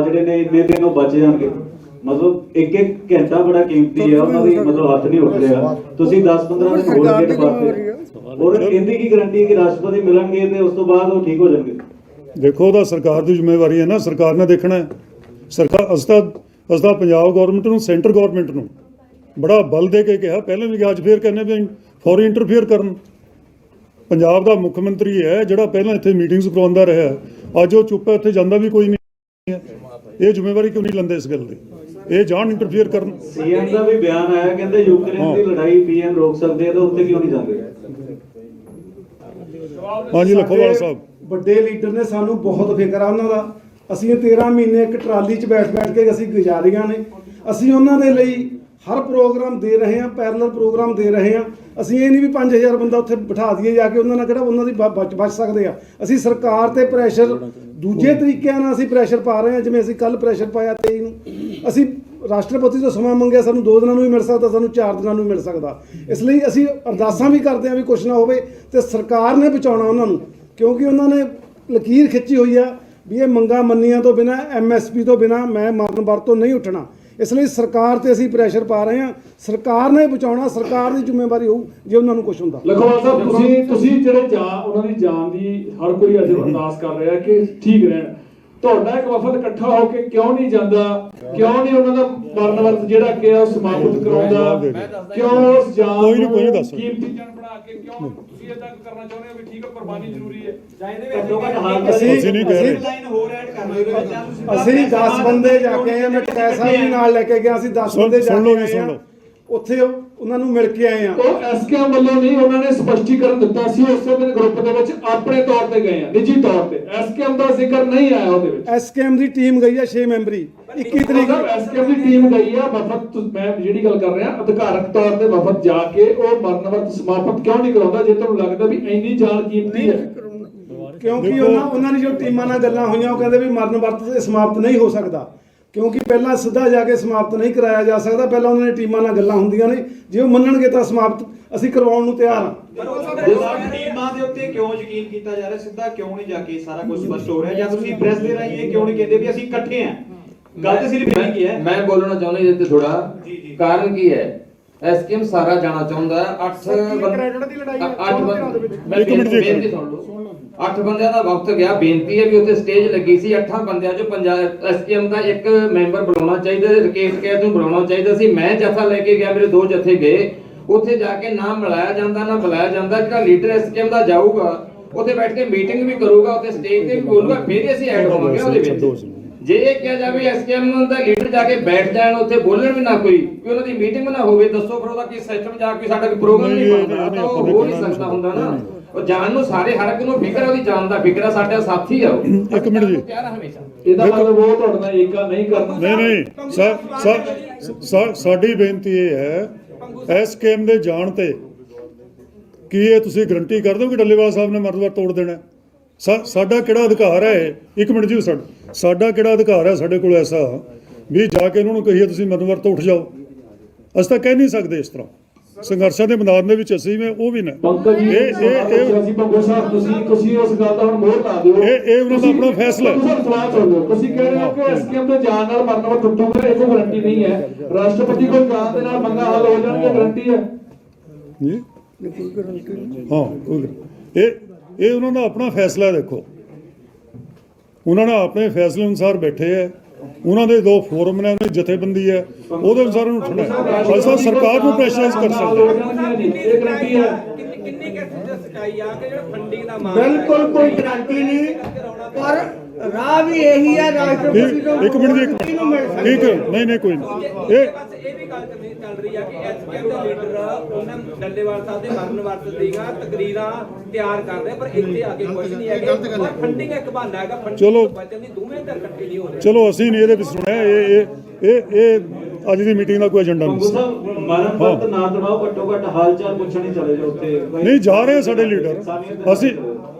ਜਿਹੜੇ ਨੇ ਇੰਨੇ ਦਿਨ ਉਹ ਬਚ ਜਾਣਗੇ? ਮਤਲਬ ਇੱਕ ਇੱਕ ਘੰਟਾ ਬੜਾ ਕੀਮਤੀ ਹੈ ਉਹਨਾਂ ਦੀ ਮਤਲਬ ਹੱਥ ਨਹੀਂ ਉੱਠ ਰਿਹਾ ਤੁਸੀਂ 10-15 ਦਿਨ ਹੋਰ ਗੇਟ ਪਾਤੇ ਔਰ ਇਹਦੀ ਕੀ ਗਾਰੰਟੀ ਹੈ ਕਿ ਰਾਸ਼ਟਰਪਤੀ ਮਿਲਣਗੇ ਤੇ ਉਸ ਤੋਂ ਬਾਅਦ ਉਹ ਠੀਕ ਹੋ ਜਾਣਗੇ? ਦੇਖੋ ਉਹਦਾ ਸਰਕਾਰ ਦੀ ਜ਼ਿੰਮੇਵਾਰੀ ਹੈ ਨਾ। ਸਰਕਾਰ ਨੇ ਦੇਖਣਾ ਹੈ। ਸਰਕਾਰ ਅਸਤਾ ਅਸਤਾ ਪੰਜਾਬ ਗਵਰਨਮੈਂਟ ਨੂੰ ਸੈਂਟਰ ਗਵਰਨਮੈਂਟ ਨੂੰ ਬੜਾ ਬਲ ਦੇ ਕੇ ਕਿਹਾ ਪਹਿਲਾਂ ਵੀ ਅੱਜ ਫੇਰ ਕਹਿੰਦੇ ਵੀ ਫੌਰੀ ਇੰਟਰਫੇਅਰ ਕਰਨ। ਪੰਜਾਬ ਦਾ ਮੁੱਖ ਮੰਤਰੀ ਹੈ ਜਿਹੜਾ ਪਹਿਲਾਂ ਇੱਥੇ ਮੀਟਿੰਗਸ ਕਰਵਾਉਂਦਾ ਰਿਹਾ ਅੱਜ ਉਹ ਚੁੱਪ ਹੈ ਉੱਥੇ ਜਾਂਦਾ ਵੀ ਕੋਈ ਨਹੀਂ ਹੈ। ਇਹ ਜ਼ਿੰਮੇਵਾਰੀ ਕਿਉਂ ਨਹੀਂ ਲੈਂਦੇ ਇਸ ਗੱਲ ਦੀ? ਇਹ ਜਾਣ ਇੰਟਰਫੇਅਰ ਕਰਨ। ਸੀਐਮ ਦਾ ਵੀ ਬਿਆਨ ਆਇਆ ਕਹਿੰਦੇ ਯੂਕਰੇਨ ਦੀ ਲੜਾਈ ਪੀਐਮ ਰੋਕ ਸਕਦੇ ਆ ਤਾਂ ਉੱਥੇ ਕਿਉਂ ਨਹੀਂ ਜਾਂਦੇ? ਹਾਂਜੀ ਲਖੋਵਾਲ ਸਾਹਿਬ। ਵੱਡੇ ਲੀਡਰ ਨੇ ਸਾਨੂੰ ਬਹੁਤ ਫਿਕਰ ਆ ਉਹਨਾਂ ਦਾ। ਅਸੀਂ ਇਹ 13 ਮਹੀਨੇ ਇੱਕ ਟਰਾਲੀ 'ਚ ਬੈਠ ਬੈਠ ਕੇ ਅਸੀਂ ਗੁਜ਼ਾਰੀਆਂ ਨੇ। ਅਸੀਂ ਉਹਨਾਂ ਦੇ ਲਈ ਹਰ ਪ੍ਰੋਗਰਾਮ ਦੇ ਰਹੇ ਹਾਂ ਪੈਰਲਲ ਪ੍ਰੋਗਰਾਮ ਦੇ ਰਹੇ ਹਾਂ। ਅਸੀਂ ਇਹ ਨਹੀਂ ਵੀ 5000 ਬੰਦਾ ਉੱਥੇ ਬਿਠਾ ਦਈਏ ਜਾ ਕੇ, ਉਹਨਾਂ ਨਾਲ ਕਿਹੜਾ ਉਹਨਾਂ ਦੀ ਬ- ਬਚ ਬਚ ਸਕਦੇ ਆ। ਅਸੀਂ ਸਰਕਾਰ ਤੇ ਪ੍ਰੈਸ਼ਰ ਦੂਜੇ ਤਰੀਕਿਆਂ ਨਾਲ ਅਸੀਂ ਪ੍ਰੈਸ਼ਰ ਪਾ ਰਹੇ ਹਾਂ, ਜਿਵੇਂ ਅਸੀਂ ਕੱਲ ਪ੍ਰੈਸ਼ਰ ਪਾਇਆ 23 ਨੂੰ। ਅਸੀਂ ਰਾਸ਼ਟਰਪਤੀ ਤੋਂ ਸਮਾਂ ਮੰਗਿਆ, ਸਾਨੂੰ 2 ਦਿਨਾਂ ਨੂੰ ਵੀ ਮਿਲ ਸਕਦਾ, ਸਾਨੂੰ 4 ਦਿਨਾਂ ਨੂੰ ਵੀ ਮਿਲ ਸਕਦਾ। ਇਸ ਲਈ ਅਸੀਂ ਅਰਦਾਸਾਂ ਵੀ ਕਰਦੇ ਹਾਂ ਵੀ ਕੁਝ ਨਾ ਹੋਵੇ ਤੇ ਸਰਕਾਰ ਨੇ ਬਚਾਉਣਾ ਉਹਨਾਂ ਨੂੰ, ਕਿਉਂਕਿ ਉਹਨਾਂ ਨੇ ਲਕੀਰ ਖਿੱਚੀ ਹੋਈ ਆ ਵੀ ਇਹ ਮੰਗਾ ਮੰਨੀਆਂ ਤੋਂ ਬਿਨਾ ਐਮਐਸਪੀ ਤੋਂ ਬਿਨਾ ਮੈਂ ਮਰਨ ਵਰ ਤੋਂ ਨਹੀਂ ਉੱਠਣਾ। ਇਸ ਲਈ ਸਰਕਾਰ ਤੇ ਅਸੀਂ ਪ੍ਰੈਸ਼ਰ ਪਾ ਰਹੇ ਹਾਂ। ਸਰਕਾਰ ਨੇ ਬਚਾਉਣਾ ਸਰਕਾਰ ਦੀ ਜ਼ਿੰਮੇਵਾਰੀ ਹੋਊ ਜੇ ਉਹਨਾਂ ਨੂੰ ਕੁਝ ਹੁੰਦਾ। ਲਖਵਾਲ ਸਾਹਿਬ ਤੁਸੀਂ ਤੁਸੀਂ ਜਿਹੜੇ ਜਾਨ ਉਹਨਾਂ ਦੀ ਜਾਨ ਦੀ ਹਰ ਕੋਈ ਅੱਜ ਅਰਦਾਸ ਕਰ ਰਿਹਾ ਕਿ ਠੀਕ ਰਹਿਣ। ਤੁਹਾਡਾ ਇੱਕ ਵਫਦ ਇਕੱਠਾ ਹੋ ਕੇ ਕਿਉਂ ਨਹੀਂ ਜਾਂਦਾ? ਕਿਉਂ ਨਹੀਂ ਉਹਨਾਂ ਦਾ ਮਰਨ ਵਰਤ ਜਿਹੜਾ ਕਿ ਆ ਉਹ ਸਮਾਪਤ ਕਰਾਉਂਦਾ? ਕਿਉਂ ਉਸ ਜਾਨ ਕੋਈ ਨੀ, ਕੋਈ ਦੱਸ। ਕੀਮਤੀ ਜਾਨ ਬਣਾ ਕੇ ਕਿਉਂ ਤੁਸੀਂ ਇਦਾਂ ਕਰਨਾ ਚਾਹੁੰਦੇ ਹੋ ਵੀ ਠੀਕ ਹੈ ਕੁਰਬਾਨੀ ਜ਼ਰੂਰੀ ਹੈ? ਅਸੀਂ ਅਸੀਂ ਨਹੀਂ ਕਹਿ ਰਹੇ। ਅਸੀਂ 10 ਬੰਦੇ ਜਾ ਕੇ ਆਏ ਹਾਂ ਮੈਂ ਕੈਸਾ ਵੀ ਨਾਲ ਲੈ ਕੇ ਗਿਆ ਅਸੀਂ 10 ਸੁਣ- ਬੰਦੇ ਜਾ ਕੇ ਆਏ ਲਓ। ਉੱਥੇ ਉਹ- ਉਹਨਾਂ ਨੂੰ ਮਿਲ ਕੇ ਆਏ ਆ ਉਹ ਐਸਕੇਐਮ ਵੱਲੋਂ ਨਹੀਂ ਉਹਨਾਂ ਨੇ ਸਪਸ਼ਟੀਕਰਨ ਦਿੱਤਾ ਸੀ ਉਸੇ ਦਿਨ ਗਰੁੱਪ ਦੇ ਵਿੱਚ ਆਪਣੇ ਤੌਰ ਤੇ ਗਏ ਆ ਨਿੱਜੀ ਤੌਰ ਤੇ। ਐਸਕੇਐਮ ਦਾ ਜ਼ਿਕਰ ਨਹੀਂ ਆਇਆ ਉਹਦੇ ਵਿੱਚ। ਐਸਕੇਐਮ ਦੀ ਟੀਮ ਗਈ ਆ 6 ਮੈਂਬਰੀ। 21 ਤਰੀਕ ਨੂੰ ਐਸਕੇਐਮ ਦੀ ਟੀਮ ਗਈ ਆ ਵਫਦ ਮੈਂ ਜਿਹੜੀ ਗੱਲ ਕਰ ਰਿਹਾ ਅਧਿਕਾਰਕ ਤੌਰ ਤੇ ਵਫਦ ਜਾ ਕੇ ਉਹ ਮਰਨ ਵਰਤ ਸਮਾਪਤ ਕਿਉਂ ਨਹੀਂ ਕਰਾਉਂਦਾ ਜੇ ਤੁਹਾਨੂੰ ਲੱਗਦਾ ਵੀ ਇੰਨੀ ਜਾਨ ਕੀਮਤੀ ਹੈ। ਕਿਉਂਕਿ ਉਹਨਾਂ ਉਹਨਾਂ ਦੀ ਜੋ ਟੀਮਾਂ ਨਾਲ ਗੱਲਾਂ ਹੋਈਆਂ ਉਹ ਕਹਿੰਦੇ ਵੀ ਮਰਨ ਵਰਤ ਤੇ ਸਮਾਪਤ ਨਹੀਂ ਹੋ ਸਕਦਾ। ਕਿਉਂਕਿ ਪਹਿਲਾਂ ਸਿੱਧਾ ਜਾ ਕੇ ਸਮਾਪਤ ਨਹੀਂ ਕਰਾਇਆ ਜਾ ਸਕਦਾ। ਪਹਿਲਾਂ ਉਹਨਾਂ ਦੀ ਟੀਮਾਂ ਨਾਲ ਗੱਲਾਂ ਹੁੰਦੀਆਂ ਨੇ। ਜੇ ਉਹ ਮੰਨਣਗੇ ਤਾਂ ਸਮਾਪਤ ਅਸੀਂ ਕਰਵਾਉਣ ਨੂੰ ਤਿਆਰ ਹਾਂ। ਟੀਮਾਂ ਦੇ ਉੱਤੇ ਕਿਉਂ ਯਕੀਨ ਕੀਤਾ ਜਾ ਰਿਹਾ? ਸਿੱਧਾ ਕਿਉਂ ਨਹੀਂ ਜਾ ਕੇ ਸਾਰਾ ਕੁਝ ਸਪਸ਼ਟ ਹੋ ਰਿਹਾ? ਜਾਂ ਤੁਸੀਂ ਪ੍ਰੈਸ ਦੇ ਰਾਹੀਂ ਇਹ ਕਿਉਂ ਨਹੀਂ ਕਹਿੰਦੇ ਵੀ ਅਸੀਂ ਇਕੱਠੇ ਹਾਂ? ਗੱਲ ਤਾਂ ਸਿਰਫ ਇਹ ਕੀ ਹੈ। ਮੈਂ ਬੋਲਣਾ ਚਾਹੁੰਦਾ ਇਹਦੇ ਤੇ ਥੋੜਾ ਕਾਰਨ ਕੀ ਹੈ? ਐਸਕੇਐਮ ਸਾਰਾ ਜਾਣਾ ਚਾਹੁੰਦਾ ਹੈ। 8 ਕ੍ਰੈਡਿਟ ਦੀ ਲੜਾਈ ਹੈ, ਅੱਠ ਚੋਣ ਦਿਨਾਂ ਦੇ ਵਿੱਚ। ਮੈਂ ਬੇਨਤੀ ਸੁਣ ਲਓ। 8 ਬੰਦਿਆਂ ਦਾ ਵਕਤ ਗਿਆ। ਬੇਨਤੀ ਹੈ ਵੀ ਉੱਥੇ ਸਟੇਜ ਲੱਗੀ ਸੀ। 8 ਬੰਦਿਆਂ ਚੋਂ ਪੰਜਾਬ ਐਸਕੇਐਮ ਦਾ ਇੱਕ ਮੈਂਬਰ ਬੁਲਾਉਣਾ ਚਾਹੀਦਾ ਸੀ, ਰਕੇਸ਼ ਕੈਦ ਨੂੰ ਬੁਲਾਉਣਾ ਚਾਹੀਦਾ ਸੀ। ਮੈਂ ਜਥਾ ਲੈ ਕੇ ਗਿਆ, ਮੇਰੇ ਦੋ ਜਥੇ ਗਏ। ਉੱਥੇ ਜਾ ਕੇ ਨਾ ਮਿਲਾਇਆ ਜਾਂਦਾ, ਨਾ ਬੁਲਾਇਆ ਜਾਂਦਾ। ਜਿਹੜਾ ਲੀਡਰ ਐਸਕੇਐਮ ਦਾ ਜਾਊਗਾ, ਉੱਥੇ ਬੈਠ ਕੇ ਮੀਟਿੰਗ ਵੀ ਕਰੂਗਾ, ਉੱਥੇ ਸਟੇਜ ਤੇ ਵੀ ਬੋਲੂਗਾ, ਫਿਰ ਅਸੀਂ ਐਡ ਹੋਵਾਂਗੇ ਉਹਦੇ ਵਿੱਚ। ਜੇ ਇਹ ਕਿਹਾ ਜਾਵੇ ਐਸਕੇਐਮ ਦਾ ਲੀਡਰ ਜਾ ਕੇ ਬੈਠ ਜਾਣ, ਉੱਥੇ ਬੋਲਣ ਵੀ ਨਾ ਕੋਈ ਕਿ ਉਹਨਾਂ ਦੀ ਮੀਟਿੰਗ ਨਾ ਹੋਵੇ, ਦੱਸੋ ਫਿਰ ਉਹਦਾ ਕੀ ਸਿਸਟਮ ਜਾ ਕੇ ਸਾਡਾ ਕੋਈ ਪ੍ਰੋਗਰਾਮ ਨਹੀਂ ਬਣਦਾ, ਤਾਂ ਉਹ ਹੋ ਨਹੀਂ ਸਕਦਾ ਹੁੰਦਾ ਨਾ। ਉਹ ਜਾਨ ਨੂੰ ਸਾਰੇ ਹਰ ਇੱਕ ਨੂੰ ਫਿਕਰ ਉਹਦੀ ਜਾਨ ਦਾ ਫਿਕਰ ਆ ਸਾਡਾ ਸਾਥੀ ਆ ਉਹ। ਇੱਕ ਮਿੰਟ ਜੀ। ਪਿਆਰ ਆ ਹਮੇਸ਼ਾ। ਇਹਦਾ ਮਤਲਬ ਉਹ ਤੁਹਾਡੇ ਨਾਲ ਏਕਾ ਨਹੀਂ ਕਰਨਾ। ਨਹੀਂ ਨਹੀਂ। ਸਾ- ਸਾ- ਸਾ- ਸਾਡੀ ਬੇਨਤੀ ਇਹ ਹੈ ਐਸ ਕੇਮ ਦੇ ਜਾਣ ਤੇ ਕੀ ਇਹ ਤੁਸੀਂ ਗਰੰਟੀ ਕਰ ਦਿਓ ਕਿ ਡੱਲੇਵਾਲ ਸਾਹਿਬ ਨੇ ਮਰਦਵਾਰ ਤੋੜ ਦੇਣਾ ਹੈ? ਸਾ- ਸਾਡਾ ਕਿਹੜਾ ਅਧਿਕਾਰ ਹੈ? ਇਹ? ਇੱਕ ਮਿੰਟ ਜੀ ਸਾਡਾ ਸਾਡਾ ਕਿਹੜਾ ਅਧਿਕਾਰ ਹੈ ਸਾਡੇ ਕੋਲ ਐਸਾ ਵੀ ਜਾ ਕੇ ਉਹਨਾਂ ਨੂੰ ਕਹੀਏ ਤੁਸੀਂ ਮਰਦਵਾਰ ਤੋਂ ਉੱਠ ਜਾਓ? ਅਸੀਂ ਤਾਂ ਕਹਿ ਨਹੀਂ ਸਕਦੇ ਇਸ ਤਰ੍ਹਾਂ। ਸੰਘਰਸ਼ਾਂ ਦੇ ਮੈਦਾਨ ਦੇ ਵਿੱਚ ਅਸੀਂ ਵੀ ਉਹ ਵੀ ਨੇ। ਇਹ ਇਹ ਇਹ ਅਸੀਂ ਪੰਗੋ ਸਾਹਿਬ ਤੁਸੀਂ ਤੁਸੀਂ ਉਸ ਗੱਲ ਦਾ ਹੁਣ ਮੋਹਰ ਲਾ ਦਿਓ। ਇਹ- ਇਹ ਉਹਨਾਂ ਦਾ ਆਪਣਾ ਫੈਸਲਾ ਹੈ। ਤੁਸੀਂ ਸਵਾਲ ਸੁਣ ਲਓ ਤੁਸੀਂ ਕਹਿ ਰਹੇ ਹੋ ਕਿ ਐਸਕੇਐਮ ਦੇ ਜਾਣ ਨਾਲ ਮਰਨ ਵਾਲਾ ਟੁੱਟੂਗਾ ਇਹ ਕੋਈ ਗਾਰੰਟੀ ਨਹੀਂ ਹੈ। ਰਾਸ਼ਟਰਪਤੀ ਕੋਲ ਜਾਣ ਦੇ ਨਾਲ ਮੰਗਾ ਹੱਲ ਹੋ ਜਾਣਗੇ ਗਾਰੰਟੀ ਹੈ। ਜੀ? ਹਾਂ ਕੋਈ ਗੱਲ- ਇਹ ਇਹ ਉਹਨਾਂ ਦਾ ਆਪਣਾ ਫੈਸਲਾ ਦੇਖੋ। ਉਹਨਾਂ ਨੇ ਆਪਣੇ ਫੈਸਲੇ ਅਨੁਸਾਰ ਬੈਠੇ ਹੈ। ਉਹਨਾਂ ਦੇ ਦੋ ਫੋਰਮ ਨੇ ਉਹਨਾਂ ਦੀ ਜਥੇਬੰਦੀ ਹੈ ਉਹਦੇ ਅਨੁਸਾਰ ਉਹਨੂੰ ਉੱਠਣਾ ਹੈ ਅਸੀਂ ਤਾਂ ਸਰਕਾਰ ਨੂੰ ਪ੍ਰੈਸ਼ਰਾਈਜ਼ ਕਰ ਸਕਦੇ ਹਾਂ। ਇਹ ਗਾਰੰਟੀ ਹੈ ਕਿੰਨੀ ਕਿੰਨੀ ਕਿਸ ਸਕਾਈ ਆ ਕਿ ਜਿਹੜਾ ਫੰਡਿੰਗ ਦਾ ਮਾਮਲਾ ਬਿਲਕੁਲ ਕੋਈ ਗਰੰਟੀ ਨਹੀਂ ਪਰ ਰਾਹ ਵੀ ਇਹੀ ਹੈ ਰਾਸ਼ਟਰਪਤੀ ਠੀਕ ਤੋਂ ਇੱਕ ਮਿੰਟ ਜੀ ਇੱਕ ਨੂੰ ਮਿਲ ਮਿੰਟ। ਸਕਦੀ ਠੀਕ ਹੈ ਨਹੀਂ ਨਹੀਂ ਕੋਈ ਦੂਜੇ ਨਹੀਂ। ਦੂਜੇ ਇਹ ਪਾਸੇ ਇਹ ਵੀ ਗੱਲ ਕਰਨੀ ਚੱਲ ਰਹੀ ਆ ਕਿ ਐਸਕੇਐਮ ਦੇ ਲੀਡਰ ਉਹਨਾਂ ਡੱਲੇਵਾਲ ਸਾਹਿਬ ਦੇ ਮਰਨ ਵਰਤ ਦੀਆਂ ਤਕਰੀਰਾਂ ਤਿਆਰ ਕਰ ਰਹੇ ਪਰ ਇੱਥੇ ਆ ਕੇ ਕੁਝ ਨਹੀਂ ਹੈਗਾ। ਪਰ ਫੰਡਿੰਗ ਇੱਕ ਬਹਾਨਾ ਹੈਗਾ ਫੰਡਿੰਗ ਚਲੋ। ਤੋਂ ਬਚਣ ਦੀ ਦੋਵੇਂ ਧਿਰ ਇਕੱਠੇ ਨਹੀਂ ਹੋ ਰਹੇ। ਚਲੋ ਅਸੀਂ ਨਹੀਂ ਇਹਦੇ ਵਿੱਚ ਸੁਣਿਆ ਇਹ ਇਹ ਇਹ ਇਹ ਅੱਜ ਦੀ ਮੀਟਿੰਗ ਦਾ ਕੋਈ ਏਜੰਡਾ ਨਹੀਂ। ਸੀ ਸਾਹਿਬ ਮਰਨ ਵਕਤ ਨਾ ਤਣਾਓ ਘੱਟੋ ਘੱਟ ਹਾਲ ਚਾਲ ਪੁੱਛਣ ਚਲੇ ਜਾਓ ਉੱਥੇ। ਨਹੀਂ ਜਾ ਰਹੇ ਸਾਡੇ ਲੀਡਰ। ਅਸੀਂ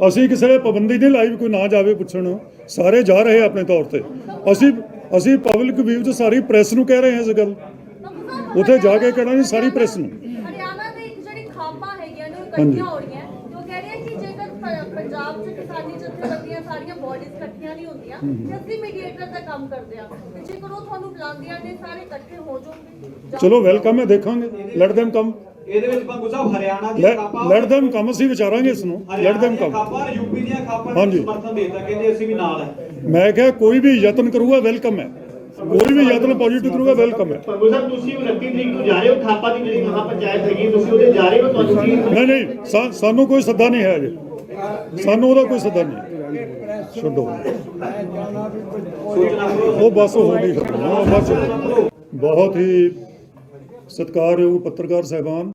ਅਸੀਂ ਕਿਸੇ ਨੇ ਪਾਬੰਦੀ ਨਹੀਂ ਲਾਈ ਕੋਈ ਨਾ ਜਾਵੇ ਪੁੱਛਣ। ਸਾਰੇ ਜਾ ਰਹੇ ਆਪਣੇ ਤੌਰ ਤੇ। ਅਸੀਂ ਅਸੀਂ ਪਬਲਿਕ ਵੀਵ ਚ ਸਾਰੀ ਪ੍ਰੈਸ ਨੂੰ ਕਹਿ ਰਹੇ ਹਾਂ ਇਸ ਗੱਲ। ਉੱਥੇ ਜਾ ਕੇ ਕਹਿਣਾ ਨਹੀਂ ਸਾਰੀ ਪ੍ਰੈਸ ਨੂੰ। ਹਰਿਆਣਾ ਦੇ ਜਿਹੜੀ ਖਾਪਾਂ ਹੈਗੀਆਂ ਨੇ। ਇਕੱਠੀਆਂ ਹੋ ਰਹੀਆਂ। ਉਹ ਕਹਿ ਰਹੇ ਕਿ ਜੇਕਰ ਪੰਜਾਬ 'ਚ ਕਿਸਾਨੀ ਜਥੇਬੰਦੀਆਂ ਸਾਰੀਆਂ ਬਾਡੀਜ਼ ਇਕੱਠੀਆਂ ਨਹੀਂ ਹੁੰਦੀਆਂ ਅਸੀਂ ਮੀਡੀਏਟਰ ਦਾ ਕੰਮ ਕਰਦੇ ਆ। ਤੇ ਜੇਕਰ ਉਹ ਤੁਹਾਨੂੰ ਬੁਲਾਉਂਦੀਆਂ ਨੇ ਸਾਰੇ ਇਕੱਠੇ ਹੋ ਜਾਓਗੇ। ਚਲੋ ਵੈਲਕਮ ਹੈ ਦੇਖਾਂਗੇ। Let them come. ਇਹਦੇ ਵਿੱਚ ਪੰਗੂ ਸਾਹਿਬ ਹਰਿਆਣਾ ਦੀ ਲੈਟ them ਕਮ ਅਸੀਂ ਵਿਚਾਰਾਂਗੇ ਇਸ ਨੂੰ। Let them come. ਖਾਪਾਂ ਯੂਪੀ ਦੀਆਂ ਖਾਪਾਂ ਹਾਂਜੀ। ਨੂੰ ਸਮਰਥਨ ਦੇਤਾ ਕਹਿੰਦੇ ਅਸੀਂ ਵੀ ਨਾਲ ਹੈ ਮੈਂ ਕਿਹਾ ਕੋਈ ਵੀ ਯਤਨ ਕਰੂਗਾ ਵੈਲਕਮ ਹੈ। ਕੋਈ ਵੀ ਯਤਨ ਪੋਜ਼ਿਟਿਵ ਕਰੂਗਾ ਵੈਲਕਮ ਹੈ। ਪੰਗੂ ਸਾਹਿਬ ਤੁਸੀਂ 29 ਤਰੀਕ ਨੂੰ ਜਾ ਰਹੇ ਹੋ ਥਾਪਾ ਦੀ ਜਿਹੜੀ ਮਹਾ ਪੰਚਾਇਤ ਹੈਗੀ ਤੁਸੀਂ ਉਹਦੇ ਜਾ ਰਹੇ ਹੋ ਤੁਹਾਨੂੰ ਕੀ ਨਹੀਂ ਨਹੀਂ ਸਾ- ਸਾਨੂੰ ਕੋਈ ਸੱਦਾ ਨਹੀਂ ਹੈ ਅਜੇ। ਸਾਨੂੰ ਉਹਦਾ ਕੋਈ ਸੱਦਾ ਨਹੀਂ। ਛੱਡੋ। ਉਹ ਬਸ ਹੋ ਗਈ ਖਤਮ। ਉਹ ਬਸ ਬਹੁਤ ਹੀ ਸਤਿਕਾਰਯੋਗ ਪੱਤਰਕਾਰ ਸਾਹਿਬਾਨ